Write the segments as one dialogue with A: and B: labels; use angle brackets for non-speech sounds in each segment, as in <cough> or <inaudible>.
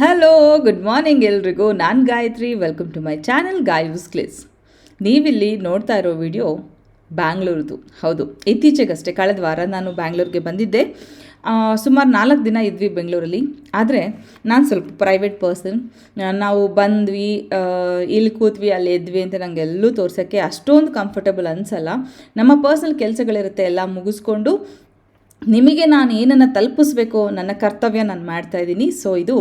A: Hello good morning ಎಲ್ರಿಗೂ. ನಾನು Gayathri welcome to my channel Gayu's ಕ್ಲಿಸ್ ನೀವಿಲ್ಲಿ ನೋಡ್ತಾ ಇರೋ ವಿಡಿಯೋ ಬ್ಯಾಂಗ್ಳೂರ್ದು. ಹೌದು, ಇತ್ತೀಚೆಗಷ್ಟೇ ಕಳೆದ ವಾರ ನಾನು ಬ್ಯಾಂಗ್ಳೂರಿಗೆ ಬಂದಿದ್ದೆ. ಸುಮಾರು ನಾಲ್ಕು ದಿನ ಇದ್ವಿ ಬೆಂಗಳೂರಲ್ಲಿ. ಆದರೆ ನಾನು ಸ್ವಲ್ಪ ಪ್ರೈವೇಟ್ ಪರ್ಸನ್ ನಾವು ಬಂದ್ವಿ ಇಲ್ಲಿ ಕೂತ್ವಿ, ಅಲ್ಲಿ ಎದ್ವಿ ಅಂತ ನನಗೆ ಎಲ್ಲೂ ತೋರ್ಸೋಕ್ಕೆ ಅಷ್ಟೊಂದು ಕಂಫರ್ಟಬಲ್ ಅನಿಸಲ್ಲ. ನಮ್ಮ ಪರ್ಸ್ನಲ್ ಕೆಲಸಗಳಿರುತ್ತೆ, ಎಲ್ಲ ಮುಗಿಸ್ಕೊಂಡು ನಿಮಗೆ ನಾನು ಏನನ್ನು ತಲುಪಿಸ್ಬೇಕು, ನನ್ನ ಕರ್ತವ್ಯ ನಾನು ಮಾಡ್ತಾ ಇದ್ದೀನಿ. ಸೊ ಇದು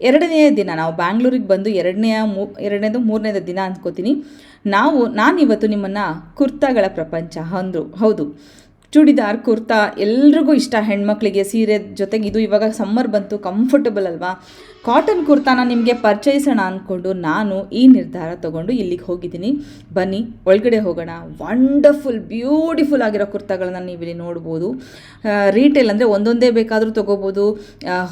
A: ಎರಡನೆಯ ದಿನ, ನಾವು ಬ್ಯಾಂಗ್ಳೂರಿಗೆ ಬಂದು ಎರಡನೆಯ ಮೂ, ಎರಡನೇದು, ಮೂರನೇದು ದಿನ ಅಂದ್ಕೋತೀನಿ. ನಾವು, ನಾನಿವತ್ತು ನಿಮ್ಮನ್ನು ಕುರ್ತಾಗಳ ಪ್ರಪಂಚ ಅಂದರು, ಹೌದು. ಚೂಡಿದಾರ್, ಕುರ್ತಾ ಎಲ್ರಿಗೂ ಇಷ್ಟ. ಹೆಣ್ಮಕ್ಳಿಗೆ ಸೀರೆ ಜೊತೆಗೆ ಇದು ಇವಾಗ ಸಮ್ಮರ್ ಬಂತು ಕಂಫರ್ಟಬಲ್ ಅಲ್ವಾ? ಕಾಟನ್ ಕುರ್ತಾನ ನಿಮಗೆ ಪರಿಚಯಿಸೋಣ ಅಂದ್ಕೊಂಡು ನಾನು ಈ ನಿರ್ಧಾರ ತಗೊಂಡು ಇಲ್ಲಿಗೆ ಹೋಗಿದ್ದೀನಿ. ಬನ್ನಿ, ಒಳಗಡೆ ಹೋಗೋಣ. ವಂಡರ್ಫುಲ್ ಬ್ಯೂಟಿಫುಲ್ ಆಗಿರೋ ಕುರ್ತಾಗಳನ್ನ ನೀವು ಇಲ್ಲಿ ನೋಡ್ಬೋದು ರೀಟೇಲ್ ಅಂದರೆ ಒಂದೊಂದೇ ಬೇಕಾದರೂ ತೊಗೋಬೋದು.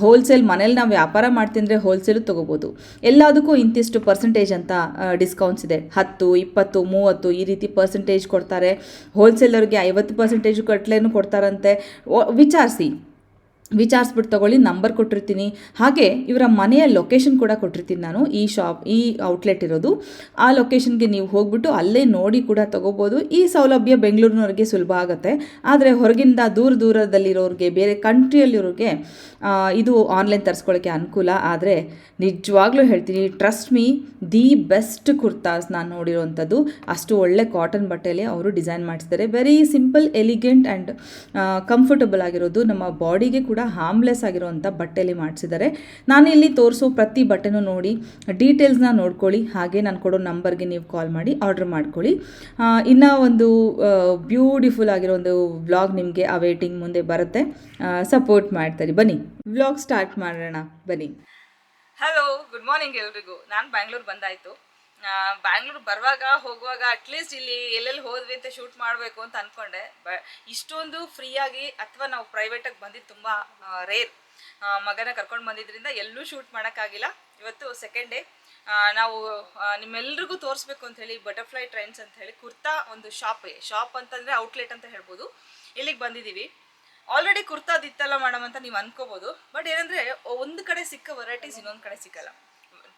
A: ಹೋಲ್ಸೇಲ್ ಮನೇಲಿ ನಾವು ವ್ಯಾಪಾರ ಮಾಡ್ತಿದ್ರೆ ಹೋಲ್ಸೇಲು ತೊಗೋಬೋದು. ಎಲ್ಲದಕ್ಕೂ ಇಂತಿಷ್ಟು ಪರ್ಸೆಂಟೇಜ್ ಅಂತ ಡಿಸ್ಕೌಂಟ್ಸ್ ಇದೆ. ಹತ್ತು, ಇಪ್ಪತ್ತು, ಮೂವತ್ತು ಈ ರೀತಿ ಪರ್ಸೆಂಟೇಜ್ ಕೊಡ್ತಾರೆ. ಹೋಲ್ಸೇಲರ್ಗೆ ಐವತ್ತು ಪರ್ಸೆಂಟೇಜ್ ಕಟ್ಲೇನು ಕೊಡ್ತಾರಂತೆ. ವಿಚಾರಿಸಿ. ವಿಚಾರಿಸ್ಬಿಟ್ಟು ತಗೊಳ್ಳಿ, ನಂಬರ್ ಕೊಟ್ಟಿರ್ತೀನಿ. ಹಾಗೆ ಇವರ ಮನೆಯ ಲೊಕೇಶನ್ ಕೂಡ ಕೊಟ್ಟಿರ್ತೀನಿ ನಾನು, ಈ ಶಾಪ್ ಈ ಔಟ್ಲೆಟ್ ಇರೋದು. ಆ ಲೊಕೇಶನ್ಗೆ ನೀವು ಹೋಗ್ಬಿಟ್ಟು ಅಲ್ಲೇ ನೋಡಿ ಕೂಡ ತೊಗೋಬೋದು. ಈ ಸೌಲಭ್ಯ ಬೆಂಗಳೂರಿನವ್ರಿಗೆ ಸುಲಭ ಆಗುತ್ತೆ. ಆದರೆ ಹೊರಗಿಂದ ದೂರ ದೂರದಲ್ಲಿರೋರಿಗೆ, ಬೇರೆ ಕಂಟ್ರಿಯಲ್ಲಿರೋರಿಗೆ ಇದು ಆನ್ಲೈನ್ ತರಿಸ್ಕೊಳ್ಳೋಕ್ಕೆ ಅನುಕೂಲ. ಆದರೆ ನಿಜವಾಗ್ಲೂ ಹೇಳ್ತೀನಿ trust me the best kurtas ನಾನು ನೋಡಿರೋವಂಥದ್ದು ಅಷ್ಟು ಒಳ್ಳೆ ಕಾಟನ್ ಬಟ್ಟೆಯಲ್ಲಿ ಅವರು ಡಿಸೈನ್ ಮಾಡಿಸ್ತಾರೆ very simple elegant and comfortable ಆಗಿರೋದು ನಮ್ಮ ಬಾಡಿಗೆ ಕೂಡ ಹಾರ್ಮ್ಲೆಸ್ ಆಗಿರುವಂಥ ಬಟ್ಟೆಯಲ್ಲಿ ಮಾಡಿಸಿದ್ದಾರೆ. ನಾನು ಇಲ್ಲಿ ತೋರಿಸೋ ಪ್ರತಿ ಬಟ್ಟೆನೂ ನೋಡಿ ಡೀಟೇಲ್ಸ್ನ ನೋಡ್ಕೊಳ್ಳಿ. ಹಾಗೆ ನಾನು ಕೊಡೋ ನಂಬರ್ಗೆ ನೀವು ಕಾಲ್ ಮಾಡಿ ಆರ್ಡರ್ ಮಾಡ್ಕೊಳ್ಳಿ. ಇನ್ನು ಒಂದು ಬ್ಯೂಟಿಫುಲ್ ಆಗಿರೋ ಒಂದು ವ್ಲಾಗ್ ನಿಮಗೆ ಆ ವೇಟಿಂಗ್ ಮುಂದೆ ಬರುತ್ತೆ. ಸಪೋರ್ಟ್ ಮಾಡ್ತಾರೆ. ಬನ್ನಿ ವ್ಲಾಗ್ ಸ್ಟಾರ್ಟ್ ಮಾಡೋಣ. ಬನ್ನಿ. ಹಲೋ ಗುಡ್ ಮಾರ್ನಿಂಗ್ ಎಲ್ರಿಗೂ. ನಾನು ಬ್ಯಾಂಗ್ಳೂರ್ ಬಂದಾಯಿತು. ಬ್ಯಾಂಗ್ಳೂರ್ ಬರುವಾಗ, ಹೋಗುವಾಗ ಅಟ್ಲೀಸ್ಟ್ ಇಲ್ಲಿ ಎಲ್ಲೆಲ್ಲಿ ಹೋದ್ವಿ ಅಂತ ಶೂಟ್ ಮಾಡಬೇಕು ಅಂತ ಅಂದ್ಕೊಂಡೆ ಬ ಇಷ್ಟೊಂದು ಫ್ರೀಯಾಗಿ ಅಥವಾ ನಾವು ಪ್ರೈವೇಟಾಗಿ ಬಂದಿದ್ದು ತುಂಬ ರೇರ್ ಮಗನ ಕರ್ಕೊಂಡು ಬಂದಿದ್ರಿಂದ ಎಲ್ಲೂ ಶೂಟ್ ಮಾಡೋಕ್ಕಾಗಿಲ್ಲ. ಇವತ್ತು ಸೆಕೆಂಡ್ ಡೇ ನಾವು ನಿಮ್ಮೆಲ್ರಿಗೂ ತೋರಿಸ್ಬೇಕು ಅಂತ ಹೇಳಿ ಬಟರ್ಫ್ಲೈ ಟ್ರೈನ್ಸ್ ಅಂತ ಹೇಳಿ, ಕುರ್ತಾ ಒಂದು ಶಾಪ್ ಶಾಪ್ ಅಂತಂದರೆ ಔಟ್ಲೆಟ್ ಅಂತ ಹೇಳ್ಬೋದು. ಇಲ್ಲಿಗೆ ಬಂದಿದ್ದೀವಿ ಆಲ್ರೆಡಿ ಕುರ್ತಾದಿತ್ತಲ್ಲ ಮೇಡಮ್ ಅಂತ ನೀವು ಅನ್ಕೋಬೋದು. ಬಟ್ ಏನಂದರೆ, ಒಂದು ಕಡೆ ಸಿಕ್ಕ ವೆರೈಟೀಸ್ ಇನ್ನೊಂದು ಕಡೆ ಸಿಕ್ಕಲ್ಲ.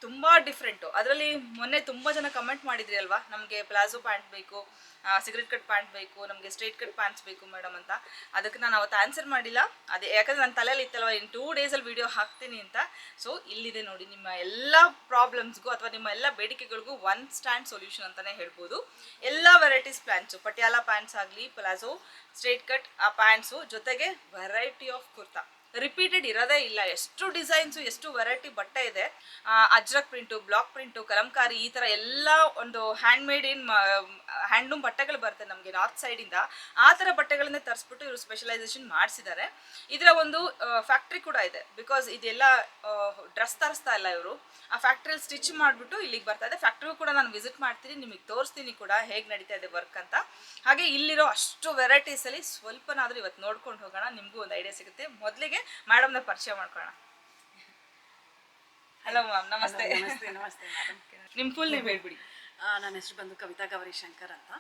A: ತುಂಬ ಡಿಫ್ರೆಂಟು ಅದರಲ್ಲಿ ಮೊನ್ನೆ ತುಂಬ ಜನ ಕಮೆಂಟ್ ಮಾಡಿದ್ರಿ ಅಲ್ವಾ? ನಮಗೆ ಪ್ಲಾಜೋ ಪ್ಯಾಂಟ್ ಬೇಕು ಸಿಗರೆಟ್ ಕಟ್ ಪ್ಯಾಂಟ್ ಬೇಕು, ನಮಗೆ ಸ್ಟ್ರೈಟ್ ಕಟ್ ಪ್ಯಾಂಟ್ಸ್ ಬೇಕು ಮೇಡಮ್ ಅಂತ. ಅದಕ್ಕೆ ನಾನು ಅವತ್ತು ಆನ್ಸರ್ ಮಾಡಿಲ್ಲ. ಅದೇ, ಯಾಕಂದರೆ ನನ್ನ ತಲೆಯಲ್ಲಿ ಇತ್ತಲ್ವ? ಇನ್ನು ಟೂ ಡೇಸಲ್ಲಿ ವಿಡಿಯೋ ಹಾಕ್ತೀನಿ ಅಂತ. ಸೊ ಇಲ್ಲಿದೆ ನೋಡಿ, ನಿಮ್ಮ ಎಲ್ಲ ಪ್ರಾಬ್ಲಮ್ಸ್ಗೂ ಅಥವಾ ನಿಮ್ಮ ಎಲ್ಲ ಬೇಡಿಕೆಗಳಿಗೂ ಒನ್ ಸ್ಟ್ಯಾಂಡ್ ಸೊಲ್ಯೂಷನ್ ಅಂತಲೇ ಹೇಳ್ಬೋದು. ಎಲ್ಲ ವೆರೈಟೀಸ್ ಪ್ಯಾಂಟ್ಸು ಪಟಿಯಾಲ ಪ್ಯಾಂಟ್ಸ್ ಆಗಲಿ, ಪ್ಲಾಜೋ ಸ್ಟ್ರೈಟ್ ಕಟ್ ಆ ಪ್ಯಾಂಟ್ಸು ಜೊತೆಗೆ ವೆರೈಟಿ ಆಫ್ ಕುರ್ತಾ ರಿಪೀಟೆಡ್ ಇರೋದೇ ಇಲ್ಲ. ಎಷ್ಟು ಡಿಸೈನ್ಸು, ಎಷ್ಟು ವೆರೈಟಿ ಬಟ್ಟೆ ಇದೆ. Ajrak print, block print, Kalamkari, ಈ ಥರ ಎಲ್ಲ ಒಂದು ಹ್ಯಾಂಡ್ ಮೇಡ್ ಇನ್ ಹ್ಯಾಂಡ್ಲೂಮ್ ಬಟ್ಟೆಗಳು ಬರುತ್ತೆ ನಮಗೆ ನಾರ್ತ್ ಸೈಡಿಂದ ಆ ಥರ ಬಟ್ಟೆಗಳನ್ನೇ ತರಿಸ್ಬಿಟ್ಟು ಇವರು ಸ್ಪೆಷಲೈಸೇಷನ್ ಮಾಡಿಸಿದ್ದಾರೆ. ಇದರ ಒಂದು ಫ್ಯಾಕ್ಟ್ರಿ ಕೂಡ ಇದೆ. ಬಿಕಾಸ್ ಇದೆಲ್ಲ ಡ್ರೆಸ್ ತರಿಸ್ತಾ ಇಲ್ಲ ಇವರು. ಆ ಫ್ಯಾಕ್ಟ್ರಿಯಲ್ಲಿ ಸ್ಟಿಚ್ ಮಾಡಿಬಿಟ್ಟು ಇಲ್ಲಿಗೆ ಬರ್ತಾ ಇದೆ. ಫ್ಯಾಕ್ಟ್ರಿಗೂ ಕೂಡ ನಾನು ವಿಸಿಟ್ ಮಾಡ್ತೀನಿ, ನಿಮಗೆ ತೋರಿಸ್ತೀನಿ ಕೂಡ ಹೇಗೆ ನಡೀತಾ ಇದೆ ವರ್ಕ್ ಅಂತ. ಹಾಗೆ ಇಲ್ಲಿರೋ ಅಷ್ಟು ವೆರೈಟೀಸಲ್ಲಿ ಸ್ವಲ್ಪನಾದರೂ ಇವತ್ತು ನೋಡ್ಕೊಂಡು ಹೋಗೋಣ. ನಿಮಗೂ ಒಂದು ಐಡಿಯಾ ಸಿಗುತ್ತೆ. ಮೊದಲಿಗೆ ಮೇಡಮ್ನ ಪರಿಚಯ ಮಾಡ್ಕೊಳ್ಳೋಣ ಹಲೋ ಮ್ಯಾಮ್ ನಮಸ್ತೆ.
B: ನಮಸ್ತೆ ನಮಸ್ತೆ
A: ನಿಮ್ಮ ಫುಲ್ ನೇಮ್ ಹೇಳ್ಬಿಡಿ.
B: ನನ್ನ ಹೆಸರು ಬಂದು ಕವಿತಾ ಗೌರಿ ಶಂಕರ್ ಅಂತ.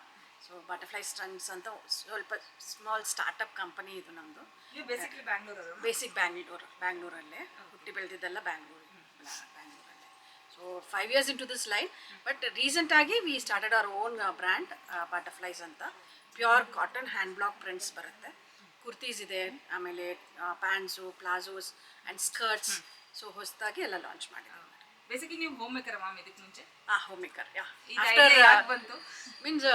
B: ಸೊ ಬಟರ್ಫ್ಲೈ ಸ್ಟನ್ಸ್ ಅಂತ ಸ್ವಲ್ಪ ಸ್ಮಾಲ್ ಸ್ಟಾರ್ಟಪ್ ಕಂಪನಿ ಇದು ನಮ್ಮದು
A: ಬೇಸಿಕ್ಲಿ ಬ್ಯಾಂಗ್ಳೂರು
B: ಬೇಸಿಕ್ ಬ್ಯಾಂಗ್ಳೂರ್ ಬ್ಯಾಂಗ್ಳೂರಲ್ಲೇ ಹುಟ್ಟಿ ಬೆಳೆದಿದ್ದೆಲ್ಲ Bangalore ಬ್ಯಾಂಗ್ಳೂರಲ್ಲೇ so five years in to this life but ರೀಸೆಂಟಾಗಿ we started our own brand butterflies ಅಂತ. Pure cotton hand block prints ಬರುತ್ತೆ. ಕುರ್ತೀಸ್ ಇದೆ ಆಮೇಲೆ pants palazzos and skirts so ಹೊಸದಾಗಿ ಎಲ್ಲ ಲಾಂಚ್ ಮಾಡಿದ್ದೀವಿ
A: ಬೇಸಿಕಲಿ ನೀವು ಹೋಮ್ ಮೇಕರ್ ಮ್ಯಾಮ್ ಇದಕ್ಕೆ ಮುಂಚೆ?
B: ಆ ಹೋಮ್ ಮೇಕರ್ ಯಾ.
A: ಈಗ ಬಂತು?
B: ಮೀನ್ಸ್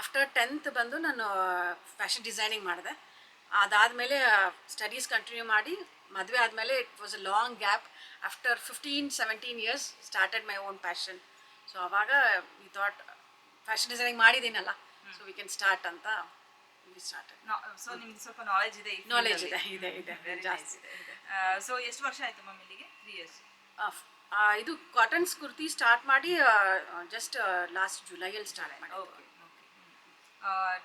B: ಆಫ್ಟರ್ ಟೆಂತ್ ಬಂದು ನಾನು ಫ್ಯಾಷನ್ ಡಿಸೈನಿಂಗ್ ಮಾಡಿದೆ. ಅದಾದಮೇಲೆ ಸ್ಟಡೀಸ್ ಕಂಟಿನ್ಯೂ ಮಾಡಿ ಮದುವೆ ಆದಮೇಲೆ it was a long gap after fifteen seventeen years started my own passion so ಅವಾಗ ಈ ಥಾಟ್ ಫ್ಯಾಷನ್ ಡಿಸೈನಿಂಗ್ ಮಾಡಿದ್ದೀನಲ್ಲ. ಸೊ ವಿ ಕ್ಯಾನ್ ಸ್ಟಾರ್ಟ್ ಅಂತ ವಿ ಸ್ಟಾರ್ಟೆಡ್
A: ಸೊ ನಿಮ್ಗೆ ಸ್ವಲ್ಪ ನಾಲೆಜ್ ಇದೆ
B: ನಾಲೆಜ್ ಇದೆ ಇದೆ ಇದೆ ಜಾಸ್ತಿ
A: ಸೊ ಎಷ್ಟು ವರ್ಷ ಆಯ್ತು ಮ್ಯಾಮ್ ಇಲ್ಲಿಗೆ? ತ್ರೀ ಇಯರ್ಸ್
B: ಆ, ಇದು ಕಾಟನ್ಸ್ ಕುರ್ತಿ ಸ್ಟಾರ್ಟ್ ಮಾಡಿ ಜಸ್ಟ್ ಲಾಸ್ಟ್ ಜುಲೈಯಲ್ಲಿ ಸ್ಟಾರ್ಟ್ ಮಾಡಿ
A: ಓಕೆ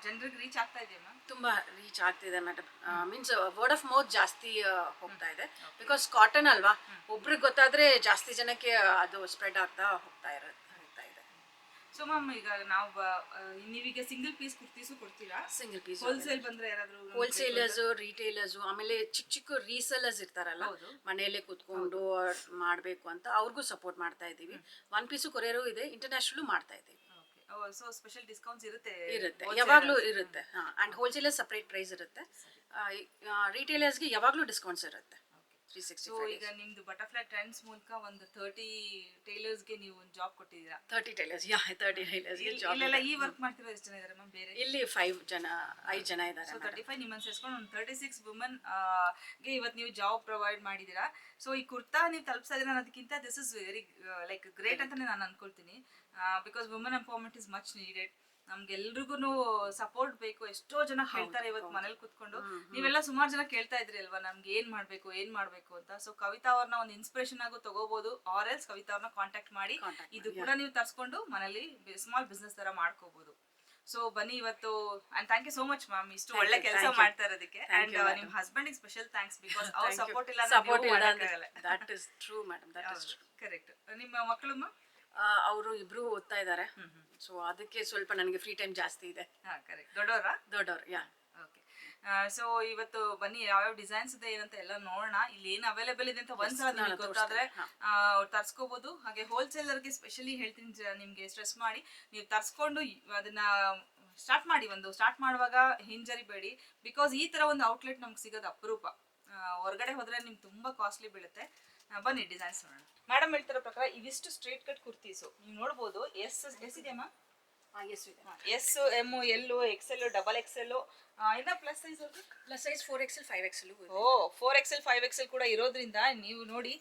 A: ಜನರಿಗೆ ರೀಚ್ ಆಗ್ತಾ ಇದೆಯಾ ಮ್ಯಾಮ್
B: ತುಂಬ ರೀಚ್ ಆಗ್ತಿದೆ madam means word of mouth ಜಾಸ್ತಿ ಹೋಗ್ತಾ ಇದೆ. ಬಿಕಾಸ್ ಕಾಟನ್ ಅಲ್ವಾ ಒಬ್ರಿಗೆ ಗೊತ್ತಾದ್ರೆ ಜಾಸ್ತಿ ಜನಕ್ಕೆ ಅದು ಸ್ಪ್ರೆಡ್ ಆಗ್ತಾ ಹೋಗ್ತಾ ಇರೋ ಹೋಗ್ತಾ ಇದೆ
A: ಸೊ ಮ್ಯಾಮ್ ಈಗ ನಾವು ನೀವೀಗ ಸಿಂಗಲ್ ಪೀಸ್ ಕುರ್ತೀಸು ಕೊಡ್ತೀರಾ?
B: ಸಿಂಗಲ್ ಪೀಸ್
A: ಹೋಲ್ಸೇಲ್ ಬಂದ್ರೆ ಯಾರಾದ್ರೂ
B: ಹೋಲ್ಸೇಲರ್ಸ್ ರಿಟೇಲರ್ಸ್ ಆಮೇಲೆ ಚಿಕ್ಕ ಚಿಕ್ಕ ರೀಸೇಲರ್ಸ್ ಇರ್ತಾರಲ್ಲ. ಮನೆಯಲ್ಲೇ ಕೂತ್ಕೊಂಡು ಮಾಡಬೇಕು ಅಂತ ಅವ್ರಿಗೂ ಸಪೋರ್ಟ್ ಮಾಡ್ತಾ ಇದ್ದೀವಿ. ಒನ್ ಪೀಸು ಕೊರಿಯರು ಇದೆ ಇಂಟರ್ನ್ಯಾಷನಲ್ ಮಾಡ್ತಾ ಇದ್ದೀವಿ.
A: ಸೊ ಸ್ಪೆಷಲ್ ಡಿಸ್ಕೌಂಟ್ಸ್ ಇರುತ್ತೆ
B: ಇರುತ್ತೆ. ಯಾವಾಗಲೂ ಇರುತ್ತೆ. ಹಾಂ ಆ್ಯಂಡ್ ಹೋಲ್ಸೇಲರ್ ಸಪ್ರೇಟ್ ಪ್ರೈಸ್ ಇರುತ್ತೆ. ರಿಟೇಲರ್ಸ್ಗೆ ಯಾವಾಗಲೂ ಡಿಸ್ಕೌಂಟ್ಸ್ ಇರುತ್ತೆ. ತ್ರೀ ಸಿಕ್ಸ್ಟಿ
A: ಈಗ ನಿಮ್ದು ಬಟರ್ಫ್ಲೈ ಟ್ರೆಂಡ್ಸ್ ಮೂಲಕ ಒಂದು ತರ್ಟಿ ಟೈಲರ್ಸ್ಗೆ ನೀವು ಒಂದು ಜಾಬ್ ಕೊಟ್ಟಿದ್ದೀರಾ?
B: ತರ್ಟಿ ಟೈಲರ್ಸ್ ಯಾ ತರ್ಟಿ ಟೈಲರ್ಸ್ಗೆ ಜಾಬ್
A: ಇಲ್ಲೆಲ್ಲ ಈ ವರ್ಕ್ ಮಾಡ್ತಿರೋ ಎಷ್ಟು ಜನ ಇದ್ದಾರೆ ಮ್ಯಾಮ್ ಬೇರೆ
B: ಇಲ್ಲಿ ಫೈವ್ ಜನ ಐದು ಜನ ಇದ್ದಾರೆ
A: ಸೊ ತರ್ಟಿ ಫೈವ್ ನಿಮ್ಮನ್ನು ಸೇರಿಸ್ಕೊಂಡು ಒಂದು ತರ್ಟಿ ಸಿಕ್ಸ್ ವುಮನ್ಗೆ ಇವತ್ತು ನೀವು ಜಾಬ್ ಪ್ರೊವೈಡ್ ಮಾಡಿದ್ದೀರಾ. ಸೊ ಈ ಕುರ್ತಾ ನೀವು ತಲುಪಿಸ್ತಾ ಇದ್ದೀರಾ ಅನ್ನೋದಕ್ಕಿಂತ this is very like great ಅಂತಲೇ ನಾನು ಅನ್ಕೊಳ್ತೀನಿ. Because woman empowerment is much needed ನಮ್ಗೆಲ್ರಿಗೂ support ಬೇಕು. ಎಷ್ಟೋ ಜನ ಹೇಳ್ತಾರೆ ಇವತ್ತು ಮನೇಲಿ ಕುತ್ಕೊಂಡು. ನೀವೆಲ್ಲ ಸುಮಾರು ಜನ ಕೇಳ್ತಾ ಇದ್ರಿ ಅಲ್ವಾ? ನಮ್ಗೆ ಏನ್ ಮಾಡ್ಬೇಕು ಏನ್ ಮಾಡ್ಬೇಕು ಅಂತ. ಸೊ ಕವಿತಾ ಅವ್ರನ್ನ ಒಂದು ಇನ್ಸ್ಪಿರೇಷನ್ ಆಗು ತಗೋಬಹುದು ಆರ್ ಎಲ್ಸ್ ಕವಿತಾ ಅವ್ರನ್ನ ಕಾಂಟ್ಯಾಕ್ಟ್ ಮಾಡಿ ಇದು ಕೂಡ ನೀವು ತರ್ಸ್ಕೊಂಡು ಮನೇಲಿ ಸ್ಮಾಲ್ ಬಿಸ್ನೆಸ್ ತರ ಮಾಡ್ಕೋಬಹುದು ಸೊ ಬನ್ನಿ ಇವತ್ತು. And thank you so much ma'am ಇಷ್ಟು ಒಳ್ಳೆ ಕೆಲಸ ಮಾಡ್ತಾ ಇರೋದಕ್ಕೆ. ಅಂಡ್
B: you,
A: ನಿಮ್ ಹಸ್ಬೆಂಡ್ ಸ್ಪೆಷಲ್ ಥ್ಯಾಂಕ್ಸ್ ಬಿಕಾಸ್ ಅವ್ರ ಸಪೋರ್ಟ್ ಇಲ್ಲ
B: ಸಪೋರ್ಟ್ ಇಲ್ಲ that is true madam that is
A: correct ನಿಮ್ಮ ಮಕ್ಕಳು
B: ಅವರು ಇಬ್ರು ಓದ್ತಾ ಇದ್ದಾರೆ. ಸೊ ಅದಕ್ಕೆ ಸ್ವಲ್ಪ ನನಗೆ ಫ್ರೀ ಟೈಮ್ ಜಾಸ್ತಿ ಇದೆ.
A: ಹಾ ಕರೆಕ್ಟ್ ದೊಡ್ಡವರಾ?
B: ದೊಡ್ಡವ್ರು ಯಾ.
A: ಓಕೆ ಸೊ ಇವತ್ತು ಬನ್ನಿ ಯಾವ್ಯಾವ ಡಿಸೈನ್ಸ್ ಇದೆ ಏನಂತ ಎಲ್ಲ ನೋಡೋಣ. ಇಲ್ಲಿ ಏನು ಅವೈಲೇಬಲ್ ಇದೆ ಅಂತ ಒಂದ್ಸಲ ನಿಮಗೆ
B: ನಾನು
A: ಗೊತ್ತಾದ್ರೆ ಅವ್ರು ತರ್ಸ್ಕೋಬಹುದು ಹಾಗೆ ಹೋಲ್ಸೇಲರ್ಗೆ ಸ್ಪೆಷಲಿ ಹೇಳ್ತೀನಿ ನಿಮ್ಗೆ ಸ್ಟ್ರೆಸ್ ಮಾಡಿ. ನೀವು ತರ್ಸ್ಕೊಂಡು ಅದನ್ನ ಸ್ಟಾರ್ಟ್ ಮಾಡಿ ಒಂದು. ಸ್ಟಾರ್ಟ್ ಮಾಡುವಾಗ ಹಿಂಜರಿಬೇಡಿ. ಬಿಕಾಸ್ ಈ ತರ ಒಂದು ಔಟ್ಲೆಟ್ ನಮ್ಗೆ ಸಿಗೋದು ಅಪರೂಪ. ಹೊರಗಡೆ ಹೋದ್ರೆ ನಿಮ್ಗೆ ತುಂಬಾ ಕಾಸ್ಟ್ಲಿ ಬೀಳುತ್ತೆ. ಬನ್ನಿ ಡಿಸೈನ್ಸ್ ನೋಡೋಣ. ಮೇಡಮ್ ಹೇಳ್ತಿರೋ ಪ್ರಕಾರ ಇವಿಷ್ಟು ಸ್ಟ್ರೇಟ್ ಕಟ್ ಕುರ್ತೀಸು ನೀವು ನೋಡ್ಬೋದು ಎಸ್ ಎಸ್ ಇದೆಯಮ್ಮ
B: ಹಾಂ S M
A: S X L double double XL ಇನ್ನ plus size
B: plus size four XL five XL
A: ಓ ಫೋರ್ ಎಕ್ಸೆಲ್ ಫೈವ್ ಎಕ್ಸೆಲ್ ಕೂಡ ಇರೋದ್ರಿಂದ ನೀವು ನೋಡಿ